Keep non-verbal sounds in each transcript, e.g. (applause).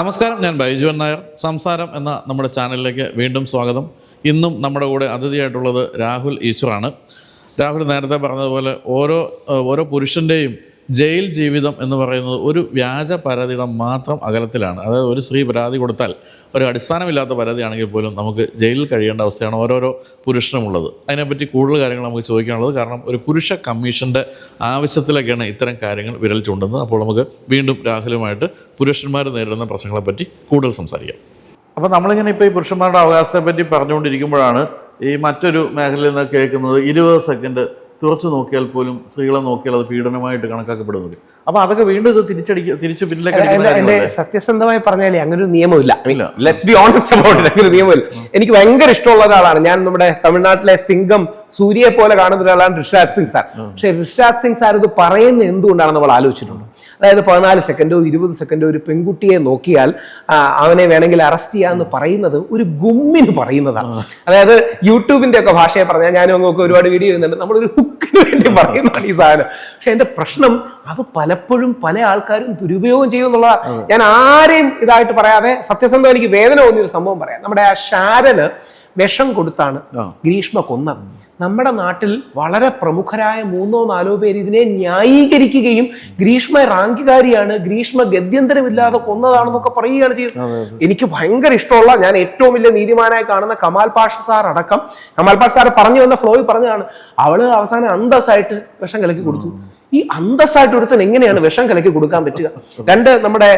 നമസ്കാരം ഞാൻ ബൈജുവൻ നായർ. സംസാരം എന്ന നമ്മുടെ ചാനലിലേക്ക് വീണ്ടും സ്വാഗതം. ഇന്നും നമ്മുടെ കൂടെ അതിഥിയായിട്ടുള്ളത് രാഹുൽ ഈശ്വറാണ്. രാഹുൽ നേരത്തെ പറഞ്ഞതുപോലെ ഓരോ ഓരോ പുരുഷന്റെയും ജയിൽ ജീവിതം എന്ന് പറയുന്നത് ഒരു വ്യാജ പരാതിയുടെ മാത്രം അകലത്തിലാണ്. അതായത് ഒരു സ്ത്രീ പരാതി കൊടുത്താൽ ഒരു അടിസ്ഥാനമില്ലാത്ത പരാതിയാണെങ്കിൽ പോലും നമുക്ക് ജയിലിൽ കഴിയേണ്ട അവസ്ഥയാണ് ഓരോരോ പുരുഷനുമുള്ളത്. അതിനെപ്പറ്റി കൂടുതൽ കാര്യങ്ങൾ നമുക്ക് ചോദിക്കാനുള്ളത് കാരണം ഒരു പുരുഷ കമ്മീഷന്റെ ആവശ്യത്തിലൊക്കെയാണ് ഇത്തരം കാര്യങ്ങൾ വിരൽ ചൂണ്ടുന്നത്. അപ്പോൾ നമുക്ക് വീണ്ടും രാഹുലുമായിട്ട് പുരുഷന്മാർ നേരിടുന്ന പ്രശ്നങ്ങളെപ്പറ്റി കൂടുതൽ സംസാരിക്കാം. അപ്പോൾ നമ്മളിങ്ങനെ ഇപ്പോൾ ഈ പുരുഷന്മാരുടെ അവകാശത്തെപ്പറ്റി പറഞ്ഞുകൊണ്ടിരിക്കുമ്പോഴാണ് ഈ മറ്റൊരു മേഖലയിൽ നിന്ന് കേൾക്കുന്നത് ഇരുപത് സെക്കൻഡ് തുറച്ചു നോക്കിയാൽ പോലും സ്ത്രീകളെ നോക്കിയാൽ അത് പീഡനമായിട്ട് കണക്കാക്കപ്പെടുന്നത്. അപ്പോൾ അതൊക്കെ വീണ്ടും ഇത് തിരിച്ചടിക്കുക തിരിച്ചു പിന്നിലേക്ക്? സത്യസന്ധമായി പറഞ്ഞാലേ അങ്ങനെ ഒരു നിയമമില്ല. ലെറ്റ്സ് ബി ഓണസ്റ്റ് അബൌട്ട് അങ്ങനെ ഒരു നിയമമില്ല. എനിക്ക് ഭയങ്കര ഇഷ്ടമുള്ള ഒരാളാണ്. ഞാൻ നമ്മുടെ തമിഴ്നാട്ടിലെ സിംഗം സൂര്യയെ പോലെ കാണുന്ന ഒരാളാണ് ഋഷാദ് സിംഗ് സാർ. പക്ഷെ ഋഷാദ് സിംഗ് സാർ ഇത് പറയുന്ന എന്തുകൊണ്ടാണ് നമ്മൾ ആലോചിച്ചിട്ടുണ്ട്. അതായത് പതിനാല് സെക്കൻഡോ ഇരുപത് സെക്കൻഡോ ഒരു പെൺകുട്ടിയെ നോക്കിയാൽ അവനെ വേണമെങ്കിൽ അറസ്റ്റ് ചെയ്യാന്ന് പറയുന്നത് ഒരു ഗുമ്മിന് പറയുന്നതാണ് അതായത് യൂട്യൂബിന്റെ ഒക്കെ ഭാഷയെ പറഞ്ഞാൽ ഞാനും അങ്ങൊക്കെ ഒരുപാട് വീഡിയോ ചെയ്യുന്നുണ്ട് നമ്മളൊരു ഹുക്കിന് വേണ്ടി പറയുന്നതാണ് ഈ സാധനം. പക്ഷെ എന്റെ പ്രശ്നം അത് പലപ്പോഴും പല ആൾക്കാരും ദുരുപയോഗം ചെയ്യുമെന്നുള്ള ഞാൻ ആരെയും ഇതായിട്ട് പറയാതെ സത്യസന്ധം എനിക്ക് വേദന തോന്നിയൊരു സംഭവം പറയാം. നമ്മുടെ ആ ഷാരന് വിഷം കൊടുത്താണ്. ഗ്രീഷ്മ കൊന്നത്. നമ്മുടെ നാട്ടിൽ വളരെ പ്രമുഖരായ മൂന്നോ നാലോ പേര് ഇതിനെ ന്യായീകരിക്കുകയും ഗ്രീഷ്മ റാങ്കികാരിയാണ് ഗ്രീഷ്മ ഗത്യന്തരമില്ലാതെ കൊന്നതാണെന്നൊക്കെ പറയുകയാണ് ചെയ്തത്. എനിക്ക് ഭയങ്കര ഇഷ്ടമുള്ള ഞാൻ ഏറ്റവും വലിയ നീതിമാനായി കാണുന്ന കമാൽ പാഷ സാർ അടക്കം. കമാൽ പാഷ സാർ പറഞ്ഞു വന്ന ഫ്ലോയിൽ പറഞ്ഞതാണ്. അവൾ അവസാനം അന്തസ്സായിട്ട് വിഷം കലക്കി കൊടുത്തു. ഈ അന്തസ്സായിട്ട് ഒരുത്തൻ എങ്ങനെയാണ് വിഷം കലക്കി കൊടുക്കാൻ പറ്റുക? രണ്ട് നമ്മുടെ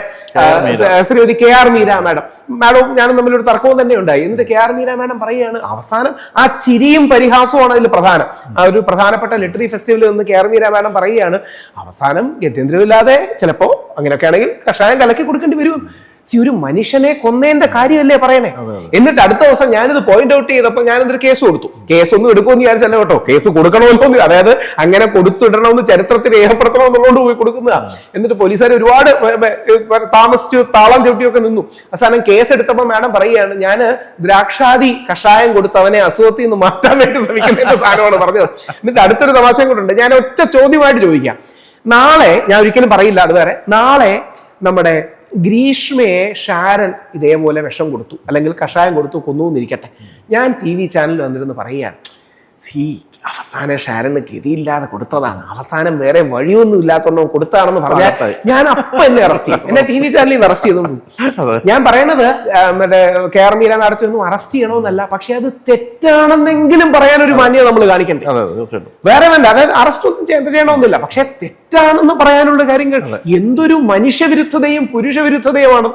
Shrimati K R Meera madam. മാഡവും ഞാനും തമ്മിലൊരു തർക്കവും തന്നെ ഉണ്ടായി. എന്നിട്ട് കെ ആർ മീര മാഡം പറയുകയാണ് അവസാനം ആ ചിരിയും പരിഹാസവും അതിൽ പ്രധാനം. ആ ഒരു പ്രധാനപ്പെട്ട ലിറ്ററി ഫെസ്റ്റിവലിൽ നിന്ന് കെ ആർ മീര മാഡം പറയുകയാണ് അവസാനം ഗത്യന്തരമില്ലാതെ ചിലപ്പോ അങ്ങനെയൊക്കെ ആണെങ്കിൽ കഷായം കലക്കി കൊടുക്കേണ്ടി വരും. സി ഒരു മനുഷ്യനെ കൊന്നേന്റെ കാര്യമല്ലേ പറയണേ? എന്നിട്ട് അടുത്ത ദിവസം ഞാനിത് പോയിന്റ് ഔട്ട് ചെയ്തപ്പോൾ ഞാൻ ഇതൊരു കേസ് കൊടുത്തു. കേസ് ഒന്നും എടുക്കുമെന്ന് വിചാരിച്ചല്ല കേട്ടോ. കേസ് കൊടുക്കണമല്ലോ അതായത് അങ്ങനെ കൊടുത്തിടണമെന്ന് ചരിത്രത്തിൽ രേഖപ്പെടുത്തണം എന്നുള്ളതുകൊണ്ട് പോയി കൊടുക്കുന്നതാ. എന്നിട്ട് പോലീസുകാർ ഒരുപാട് താമസിച്ചു താളം ചവിട്ടിയൊക്കെ നിന്നു. അവസാനം കേസ് എടുത്തപ്പോൾ മാഡം പറയുകയാണ് ഞാൻ ദ്രാക്ഷാദി കഷായം കൊടുത്ത് അവനെ അസുഖത്തിൽ നിന്ന് മാറ്റാൻ വേണ്ടി ശ്രമിക്കുന്ന സാധനമാണ് പറഞ്ഞത്. എന്നിട്ട് അടുത്തൊരു തമാശയും കൊണ്ടുണ്ട് ഞാൻ ഒറ്റ ചോദ്യമായിട്ട് ചോദിക്കാം. നാളെ ഞാൻ ഒരിക്കലും പറയില്ല അത് വേറെ. നാളെ നമ്മുടെ ഗ്രീഷ്മയെ ഷാരൻ ഇതേപോലെ വിഷം കൊടുത്തു അല്ലെങ്കിൽ കഷായം കൊടുത്തു കൊന്നു എന്നിരിക്കട്ടെ ഞാൻ ടി വി ചാനലിൽ വന്നിരുന്ന് പറയുകയാണ് സീ അവസാനം ഷാരന് ഗതിയില്ലാതെ കൊടുത്തതാണ്. അവസാനം വേറെ വഴിയൊന്നും ഇല്ലാത്തതുകൊണ്ട് കൊടുത്തതാണെന്ന് പറഞ്ഞാൽ ഞാൻ അപ്പൊ എന്നെ അറസ്റ്റ് ചെയ്യും എന്നെ ടി വി ചാനലിൽ നിന്ന് അറസ്റ്റ് ചെയ്തു ഞാൻ പറയണത് മറ്റേ കെ ആർ മീരാൻ മാഡത്തെ ഒന്നും അറസ്റ്റ് ചെയ്യണമെന്നല്ല പക്ഷെ അത് തെറ്റാണെന്നെങ്കിലും പറയാൻ ഒരു മാന്യത നമ്മൾ കാണിക്കണ്ടേ? വേറെ വേണ്ട അതായത് അറസ്റ്റ് ഒന്നും ചെയ്യ- ചെയ്യണമെന്നില്ല പക്ഷെ തെറ്റാണെന്ന് പറയാനുള്ള കാര്യങ്ങൾ എന്തൊരു മനുഷ്യവിരുദ്ധതയും പുരുഷവിരുദ്ധതയുമാണ്.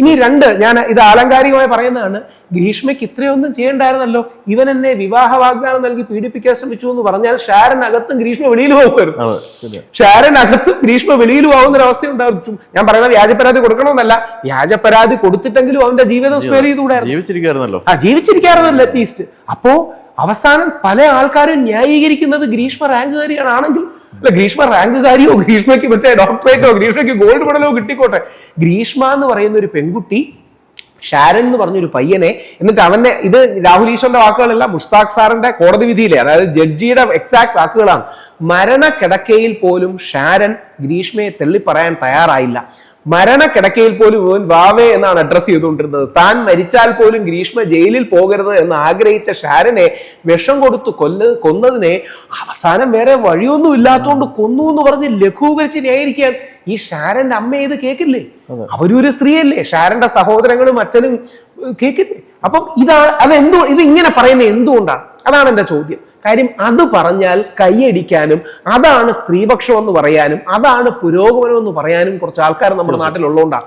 ഇനി രണ്ട് ഞാൻ ഇത് ആലങ്കാരികമായി പറയുന്നതാണ് ഗ്രീഷ്മയ്ക്ക് ഇത്രയൊന്നും ചെയ്യണ്ടായിരുന്നല്ലോ. ഇവൻ എന്നെ വിവാഹ വാഗ്ദാനം നൽകി പീഡിപ്പിക്കാൻ ശ്രമിച്ചു എന്ന് പറഞ്ഞാൽ ഷാരൻ അകത്തും ഗ്രീഷ്മ വെളിയിൽ പോകുമായിരുന്നു ഷാരൻ അകത്തും ഗ്രീഷ്മ വെളിയിൽ പോകുന്ന ഒരു അവസ്ഥ ഉണ്ടാവും ഞാൻ പറയുന്നത് വ്യാജപരാതി കൊടുക്കണമെന്നല്ല. വ്യാജപരാതി കൊടുത്തിട്ടെങ്കിലും അവന്റെ ജീവിതം സ്പെയർ ചെയ്തുകൂടായിരുന്നു. ആ ജീവിച്ചിരിക്കാറുണ്ടല്ലോ അറ്റ്ലീസ്റ്റ് അപ്പോ അവസാനം പല ആൾക്കാരും ന്യായീകരിക്കുന്നത് ഗ്രീഷ്മ റാങ്കുകാരിയാണ് ആണെങ്കിൽ അല്ല ഗ്രീഷ്മ റാങ്കുകാരിയോ ഗ്രീഷ്മയ്ക്ക് മറ്റേ ഡോക്ടറേറ്റോ ഗ്രീഷ്മയ്ക്ക് ഗോൾഡ് മെഡലോ കിട്ടിക്കോട്ടെ. ഗ്രീഷ്മ എന്ന് പറയുന്ന ഒരു പെൺകുട്ടി ഷാരൻ എന്ന് പറഞ്ഞൊരു പയ്യനെ എന്നിട്ട് അവന്റെ ഇത് രാഹുൽ ഈശ്വറിന്റെ വാക്കുകളല്ല മുഷ്താഖ് സാറിന്റെ കോടതി വിധിയിലെ അതായത് ജഡ്ജിയുടെ എക്സാക്ട് വാക്കുകളാണ്. മരണ കിടക്കയിൽ പോലും ഷാരൻ ഗ്രീഷ്മയെ പറയാൻ തയ്യാറായില്ല. മരണക്കിടക്കയിൽ പോലും ഇവൻ വാവേ എന്നാണ് അഡ്രസ് ചെയ്തുകൊണ്ടിരുന്നത്. താൻ മരിച്ചാൽ പോലും ഗ്രീഷ്മ ജയിലിൽ പോകരുത് എന്ന് ആഗ്രഹിച്ച ഷാരനെ വിഷം കൊടുത്തു കൊല്ല കൊന്നതിനെ അവസാനം വേറെ വഴിയൊന്നും ഇല്ലാത്തതുകൊണ്ട് കൊന്നു എന്ന് പറഞ്ഞ് ലഘൂകരിച്ച് ന്യായീകരിക്കാൻ ഈ ഷാരന്റെ അമ്മ ഇത് കേൾക്കില്ലേ അവരൊരു ഒരു സ്ത്രീയല്ലേ. ഷാരന്റെ സഹോദരങ്ങളും അച്ഛനും കേൾക്കില്ലേ അപ്പം ഇതാണ് അത് എന്തു ഇത് ഇങ്ങനെ പറയുന്നത് എന്തുകൊണ്ടാണ്? അതാണ് എന്റെ ചോദ്യം. കാര്യം അത് പറഞ്ഞാൽ കൈയടിക്കാനും അതാണ് സ്ത്രീപക്ഷം എന്ന് പറയാനും അതാണ് പുരോഗമനം എന്ന് പറയാനും കുറച്ച് ആൾക്കാർ നമ്മുടെ നാട്ടിലുള്ളതുകൊണ്ടാണ്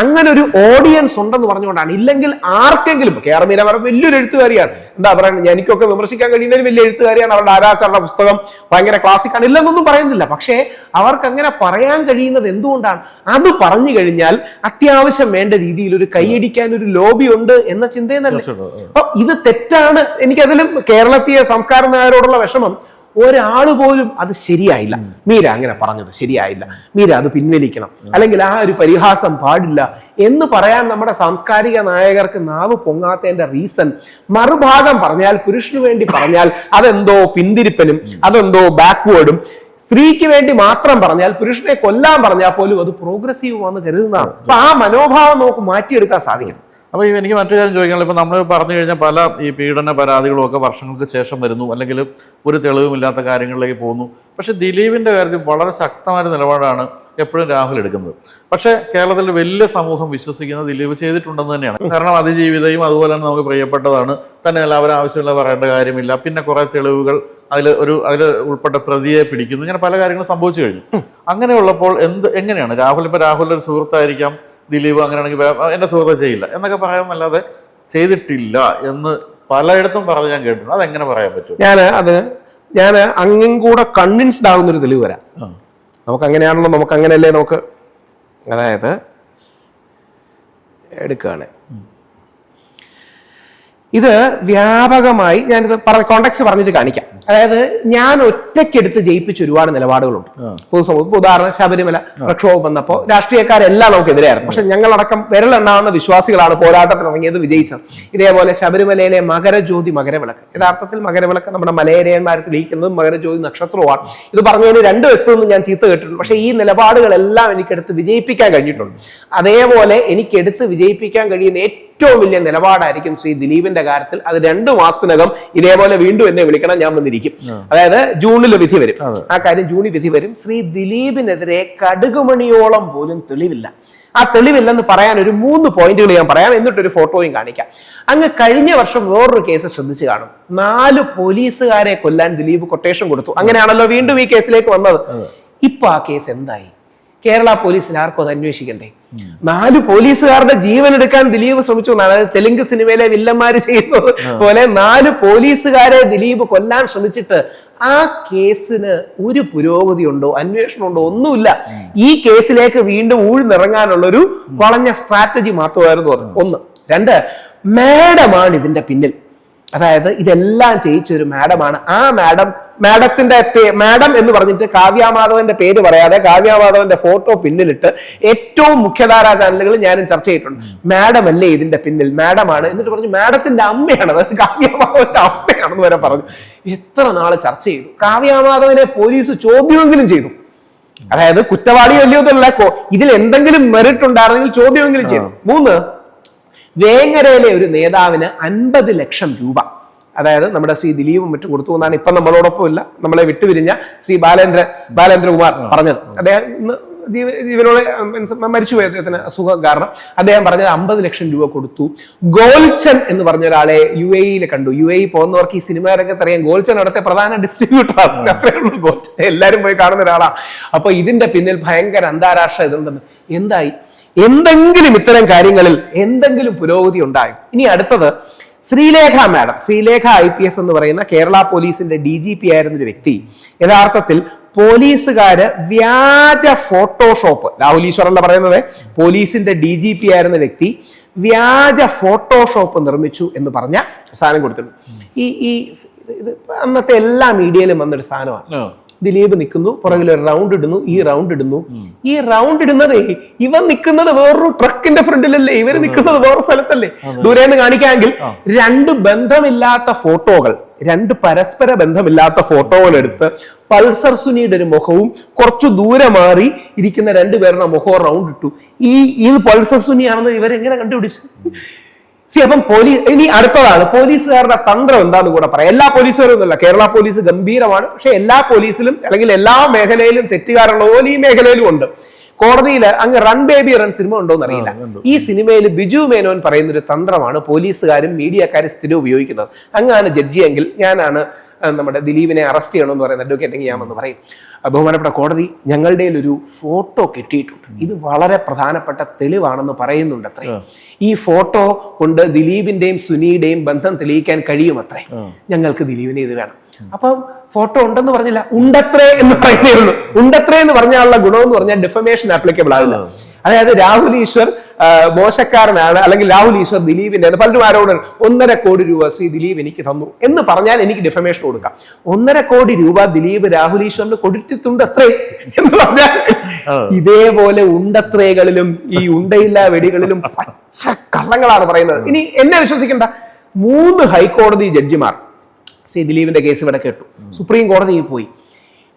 അങ്ങനെ ഒരു ഓഡിയൻസ് ഉണ്ടെന്ന് പറഞ്ഞുകൊണ്ടാണ്. ഇല്ലെങ്കിൽ ആർക്കെങ്കിലും കെ ആർ മീര വലിയൊരു എഴുത്തുകാരിയാണ്. എന്താ പറയുക എനിക്കൊക്കെ വിമർശിക്കാൻ കഴിയുന്ന വലിയ എഴുത്തുകാരിയാണ്. അവരുടെ ആരാച്ചാരുടെ പുസ്തകം ഭയങ്കര ക്ലാസിക്കാണ് ഇല്ലെന്നൊന്നും പറയുന്നില്ല. പക്ഷേ അവർക്ക് അങ്ങനെ പറയാൻ കഴിയുന്നത് എന്തുകൊണ്ടാണ്? അത് പറഞ്ഞു കഴിഞ്ഞാൽ അത്യാവശ്യം വേണ്ട രീതിയിൽ ഒരു കൈയടിക്കാൻ ഒരു ലോബി ഉണ്ട് എന്ന ചിന്തയെന്നല്ല? അപ്പൊ ഇത് തെറ്റാണ്. എനിക്കതിലും കേരളത്തിലെ സംസ്കാര നായരോടുള്ള വിഷമം ഒരാൾ പോലും അത് ശരിയായില്ല. മീര അങ്ങനെ പറഞ്ഞത് ശരിയായില്ല. മീര അത് പിൻവലിക്കണം. അല്ലെങ്കിൽ ആ ഒരു പരിഹാസം പാടില്ല എന്ന് പറയാൻ നമ്മുടെ സാംസ്കാരിക നായകർക്ക് നാവ് പൊങ്ങാത്തതിന്റെ റീസൺ മറുഭാഗം പറഞ്ഞാൽ പുരുഷന് വേണ്ടി പറഞ്ഞാൽ അതെന്തോ പിന്തിരിപ്പനും അതെന്തോ ബാക്ക്വേർഡും സ്ത്രീക്ക് വേണ്ടി മാത്രം പറഞ്ഞാൽ പുരുഷനെ കൊല്ലാൻ പറഞ്ഞാൽ പോലും അത് പ്രോഗ്രസീവ് ആണെന്ന് കരുതുന്നതാണ് അപ്പൊ ആ മനോഭാവം നമുക്ക് മാറ്റിയെടുക്കാൻ സാധിക്കണം. അപ്പോൾ എനിക്ക് മറ്റു കാര്യം ചോദിക്കാനുള്ള ഇപ്പോൾ നമ്മൾ പറഞ്ഞു കഴിഞ്ഞാൽ പല ഈ പീഡന പരാതികളും ഒക്കെ വർഷങ്ങൾക്ക് ശേഷം വരുന്നു അല്ലെങ്കിൽ ഒരു തെളിവുമില്ലാത്ത കാര്യങ്ങളിലേക്ക് പോകുന്നു. പക്ഷേ ദിലീപിന്റെ കാര്യത്തിൽ വളരെ ശക്തമായ നിലപാടാണ് എപ്പോഴും രാഹുൽ എടുക്കുന്നത്. പക്ഷേ കേരളത്തിൽ വലിയ സമൂഹം വിശ്വസിക്കുന്നത് ദിലീപ് ചെയ്തിട്ടുണ്ടെന്ന് തന്നെയാണ്. കാരണം അതിജീവിതയും അതുപോലെ തന്നെ നമുക്ക് പ്രിയപ്പെട്ടതാണ്. തന്നെ എല്ലാവരും ആവശ്യമുള്ള പറയേണ്ട കാര്യമില്ല. പിന്നെ കുറേ തെളിവുകൾ അതിൽ ഒരു അതിൽ ഉൾപ്പെട്ട പ്രതിയെ പിടിക്കുന്നു. ഇങ്ങനെ പല കാര്യങ്ങളും സംഭവിച്ചു കഴിഞ്ഞു. അങ്ങനെയുള്ളപ്പോൾ എന്ത് എങ്ങനെയാണ്? രാഹുൽ ഇപ്പോൾ രാഹുലിന്റെ ഒരു സുഹൃത്തായിരിക്കാം. ദിലീപ് അങ്ങനെയാണെങ്കിൽ ആണെങ്കിൽ എന്റെ സുഹൃത്തെ ചെയ്യില്ല എന്നൊക്കെ പറയാമെന്നല്ലാതെ ചെയ്തിട്ടില്ല എന്ന് പലയിടത്തും പറഞ്ഞ് ഞാൻ കേട്ടിട്ടുണ്ട്. അതെങ്ങനെ പറയാൻ പറ്റും? ഞാൻ അതിന് ഞാൻ അങ്ങും കൂടെ കൺവിൻസ്ഡ് ആകുന്നൊരു തെളിവ് വരാം. നമുക്ക് അങ്ങനെയാണല്ലോ നമുക്ക് അങ്ങനെയല്ലേ നമുക്ക്? അതായത് എടുക്കുകയാണ്. ഇത് വ്യാപകമായി ഞാനിത് പറഞ്ഞ കോണ്ടാക്ട് പറഞ്ഞിട്ട് കാണിക്കാം. അതായത് ഞാൻ ഒറ്റയ്ക്കെടുത്ത് ജയിപ്പിച്ച ഒരുപാട് നിലപാടുകളുണ്ട്. പൊതുസമൂഹം ഉദാഹരണം ശബരിമല പ്രക്ഷോഭം വന്നപ്പോൾ രാഷ്ട്രീയക്കാരെല്ലാം നമുക്കെതിരെയായിരുന്നു. പക്ഷെ ഞങ്ങളടക്കം വിരലെണ്ണാവുന്ന വിശ്വാസികളാണ് പോരാട്ടത്തിന് ഇറങ്ങിയത് വിജയിച്ചത്. ഇതേപോലെ ശബരിമലയിലെ മകരജ്യോതി മകരവിളക്ക്. യഥാർത്ഥത്തിൽ മകരവിളക്ക് നമ്മുടെ മലയേരിയന്മാരെ തെളിയിക്കുന്നതും മകരജ്യോതി നക്ഷത്രവുമാണ്. ഇത് പറഞ്ഞതിന് രണ്ട് വശത്തു നിന്നും ഞാൻ ചീത്ത കേട്ടിട്ടുണ്ട്. പക്ഷേ ഈ നിലപാടുകളെല്ലാം എനിക്കെടുത്ത് വിജയിപ്പിക്കാൻ കഴിഞ്ഞിട്ടുണ്ട്. അതേപോലെ എനിക്കെടുത്ത് വിജയിപ്പിക്കാൻ കഴിയുന്ന ഏറ്റവും വലിയ നിലപാടായിരിക്കും ശ്രീ ദിലീപിന്റെ കാര്യത്തിൽ അത് രണ്ടു മാസത്തിനകം ഇതേപോലെ വീണ്ടും എന്നെ വിളിക്കണം ഞാൻ വന്നിരിക്കും. അതായത് ജൂണിൽ വിധി വരും. ആ കാര്യം ജൂണിൽ വിധി വരും. ശ്രീ ദിലീപിനെതിരെ കടുകുമണിയോളം പോലും തെളിവില്ല. ആ തെളിവില്ലെന്ന് പറയാൻ ഒരു മൂന്ന് പോയിന്റുകൾ ഞാൻ പറയാം. എന്നിട്ടൊരു ഫോട്ടോയും കാണിക്കാം. അങ്ങ് കഴിഞ്ഞ വർഷം വേറൊരു കേസ് ശ്രദ്ധിച്ചു കാണും. നാല് പോലീസുകാരെ കൊല്ലാൻ ദിലീപ് കൊട്ടേഷൻ കൊടുത്തു. അങ്ങനെയാണല്ലോ വീണ്ടും ഈ കേസിലേക്ക് വന്നത്. ഇപ്പൊ ആ കേസ് എന്തായി? കേരള പോലീസിൽ ആർക്കും അത് അന്വേഷിക്കണ്ടേ? നാല് പോലീസുകാരുടെ ജീവൻ എടുക്കാൻ ദിലീപ് ശ്രമിച്ചു എന്നാണ്. അതായത് തെലുങ്ക് സിനിമയിലെ വില്ലന്മാര് ചെയ്യുന്നത് പോലെ നാല് പോലീസുകാരെ ദിലീപ് കൊല്ലാൻ ശ്രമിച്ചിട്ട് ആ കേസിന് ഒരു പുരോഗതി ഉണ്ടോ അന്വേഷണം ഉണ്ടോ ഒന്നുമില്ല. ഈ കേസിലേക്ക് വീണ്ടും ഊഴ്ന്നിറങ്ങാനുള്ള ഒരു വളഞ്ഞ സ്ട്രാറ്റജി മാത്രമായിരുന്നു അത്. ഒന്ന്. രണ്ട് മാഡമാണ് ഇതിന്റെ പിന്നിൽ. അതായത് ഇതെല്ലാം ചെയ്യിച്ച ഒരു മാഡമാണ്. ആ മാഡം മാഡത്തിന്റെ മാഡം എന്ന് പറഞ്ഞിട്ട് കാവ്യാമാധവന്റെ പേര് പറയാതെ കാവ്യാമാധവന്റെ ഫോട്ടോ പിന്നിലിട്ട് ഏറ്റവും മുഖ്യധാരാ ചാനലുകൾ ഞാനും ചർച്ച ചെയ്തിട്ടുണ്ട്. മാഡം അല്ലേ ഇതിന്റെ പിന്നിൽ? മാഡമാണ്. എന്നിട്ട് പറഞ്ഞു മാഡത്തിന്റെ അമ്മയാണ്. അതായത് കാവ്യാമാധവന്റെ അമ്മയാണെന്ന് വരെ പറഞ്ഞു. എത്ര നാൾ ചർച്ച ചെയ്തു. കാവ്യാമാധവനെ പോലീസ് ചോദ്യമെങ്കിലും ചെയ്തു. അതായത് കുറ്റവാളി വലിയതല്ല ഇതിൽ എന്തെങ്കിലും മെറിറ്റ് ഉണ്ടായിരുന്നെങ്കിൽ ചോദ്യമെങ്കിലും ചെയ്തു. മൂന്ന് വേങ്ങരയിലെ ഒരു നേതാവിന് അൻപത് ലക്ഷം രൂപ. അതായത് നമ്മുടെ ശ്രീ ദിലീപും മറ്റും കൊടുത്തു എന്നാണ് ഇപ്പം നമ്മളോടൊപ്പം ഇല്ല നമ്മളെ വിട്ടുപിരിഞ്ഞ ശ്രീ ബാലേന്ദ്ര ബാലേന്ദ്രകുമാർ പറഞ്ഞത്. അദ്ദേഹം ഇന്ന് ഇവരോട് മരിച്ചുപോയി മരിച്ചു പോയി അദ്ദേഹത്തിന് അസുഖം കാരണം. അദ്ദേഹം പറഞ്ഞത് അമ്പത് ലക്ഷം രൂപ കൊടുത്തു. ഗോൾച്ചൻ എന്ന് പറഞ്ഞ ഒരാളെ യു എയിൽ കണ്ടു. യു എ പോകുന്നവർക്ക് ഈ സിനിമ രംഗത്ത് അറിയാം. ഗോൾച്ചൻ അവിടുത്തെ പ്രധാന ഡിസ്ട്രിബ്യൂട്ടറാണ് അത്രേ ഗോൾച്ചൻ എല്ലാവരും പോയി കാണുന്ന ഒരാളാണ് അപ്പൊ ഇതിന്റെ പിന്നിൽ ഭയങ്കര അന്താരാഷ്ട്ര ഇതുണ്ടെന്ന്. എന്തായി? എന്തെങ്കിലും ഇത്തരം കാര്യങ്ങളിൽ എന്തെങ്കിലും പുരോഗതി ഉണ്ടായോ? ഇനി അടുത്തത് Sreelekha madam Sreelekha I P S എന്ന് പറയുന്ന കേരള പോലീസിന്റെ ഡി ജി പി ആയിരുന്ന ഒരു വ്യക്തി യഥാർത്ഥത്തിൽ പോലീസുകാര് വ്യാജ ഫോട്ടോഷോപ്പ് രാഹുൽ ഈശ്വറല്ല പറയുന്നത് പോലീസിന്റെ ഡി ജി പി ആയിരുന്ന വ്യക്തി വ്യാജ ഫോട്ടോഷോപ്പ് നിർമ്മിച്ചു എന്ന് പറഞ്ഞ സാധനം കൊടുത്തിട്ടുണ്ട്. ഈ ഈ അന്നത്തെ എല്ലാ മീഡിയയിലും വന്നൊരു സാധനമാണ്. ദിലീപ് നിൽക്കുന്നു പുറകിൽ ഒരു റൗണ്ട് ഇടുന്നു ഈ റൗണ്ട് ഇടുന്നു. ഈ റൗണ്ട് ഇടുന്നത് ഇവൻ നിൽക്കുന്നത് വേറൊരു ട്രക്കിന്റെ ഫ്രണ്ടിലല്ലേ ഇവർ നിൽക്കുന്നത് വേറെ സ്ഥലത്തല്ലേ? ദൂരേന്ന് കാണിക്കാമെങ്കിൽ രണ്ട് ബന്ധമില്ലാത്ത ഫോട്ടോകൾ രണ്ട് പരസ്പര ബന്ധമില്ലാത്ത ഫോട്ടോകൾ എടുത്ത് പൾസർ സുനിയുടെ ഒരു മുഖവും കുറച്ചു ദൂരെ മാറി ഇരിക്കുന്ന രണ്ടുപേരുടെ മുഖവും റൗണ്ട് ഇട്ടു. ഈ ഇത് പൾസർ സുനിയാണെന്ന് ഇവരെങ്ങനെ കണ്ടുപിടിച്ചു? സി അപ്പം പോലീസ് ഇനി അടുത്തതാണ് പോലീസുകാരുടെ തന്ത്രം എന്താന്ന് കൂടെ പറയാം. എല്ലാ പോലീസുകാരും ഒന്നുമല്ല കേരള പോലീസ് ഗംഭീരമാണ്. പക്ഷെ എല്ലാ പോലീസിലും അല്ലെങ്കിൽ എല്ലാ മേഖലയിലും തെറ്റുകാരുള്ള പോലെ ഈ മേഖലയിലും ഉണ്ട്. കോടതിയിൽ അങ്ങ് റൺ ബേബി റൺ സിനിമ ഉണ്ടോന്ന് അറിയില്ല. ഈ സിനിമയിൽ ബിജു മേനോൻ പറയുന്ന ഒരു തന്ത്രമാണ് പോലീസുകാരും മീഡിയക്കാരും സ്ഥിരം ഉപയോഗിക്കുന്നത്. അങ്ങാണ് ജഡ്ജിയെങ്കിൽ ഞാനാണ് നമ്മുടെ ദിലീപിനെ അറസ്റ്റ് ചെയ്യണമെന്ന് പറയുന്ന അഡ്വക്കേറ്റ് ചെയ്യാമെന്ന് പറയും. ബഹുമാനപ്പെട്ട കോടതി ഞങ്ങളുടെ ഒരു ഫോട്ടോ കിട്ടിയിട്ടുണ്ട്. ഇത് വളരെ പ്രധാനപ്പെട്ട തെളിവാണെന്ന് പറയുന്നുണ്ട് അത്രേ. ഈ ഫോട്ടോ കൊണ്ട് ദിലീപിന്റെയും സുനിയുടെയും ബന്ധം തെളിയിക്കാൻ കഴിയും അത്രേ. ഞങ്ങൾക്ക് ദിലീപിനെ ഇത് വേണം. അപ്പം ഫോട്ടോ ഉണ്ടെന്ന് പറഞ്ഞില്ല. ഉണ്ടത്രേ എന്ന് പറയുന്നേ ഉള്ളൂ. ഉണ്ടത്രേ എന്ന് പറഞ്ഞാലുള്ള ഗുണം എന്ന് പറഞ്ഞാൽ ഡിഫമേഷൻ ആപ്ലിക്കബിൾ ആവില്ല. അതായത് രാഹുൽ ഈശ്വർ മോശക്കാരനാണ് അല്ലെങ്കിൽ രാഹുൽ ഈശ്വർ ദിലീപിന്റെ പലരും ആരോട് ഒന്നര കോടി രൂപ ശ്രീ ദിലീപ് എനിക്ക് തന്നു എന്ന് പറഞ്ഞാൽ എനിക്ക് ഡിഫമേഷൻ കൊടുക്കാം. ഒന്നര കോടി രൂപ ദിലീപ് രാഹുൽ ഈശ്വറിന് കൊടുത്തിട്ടുണ്ട് അത്രേ എന്ന് പറഞ്ഞാൽ ഇതേപോലെ ഉണ്ടത്രേകളിലും ഈ ഉണ്ടയില്ല വെടികളിലും പച്ച കള്ളങ്ങളാണ് പറയുന്നത്. ഇനി എന്നെ വിശ്വസിക്കണ്ട. മൂന്ന് ഹൈക്കോടതി ജഡ്ജിമാർ ശ്രീ ദിലീപിന്റെ കേസ് ഇവിടെ കേട്ടു. സുപ്രീം കോടതിയിൽ പോയി.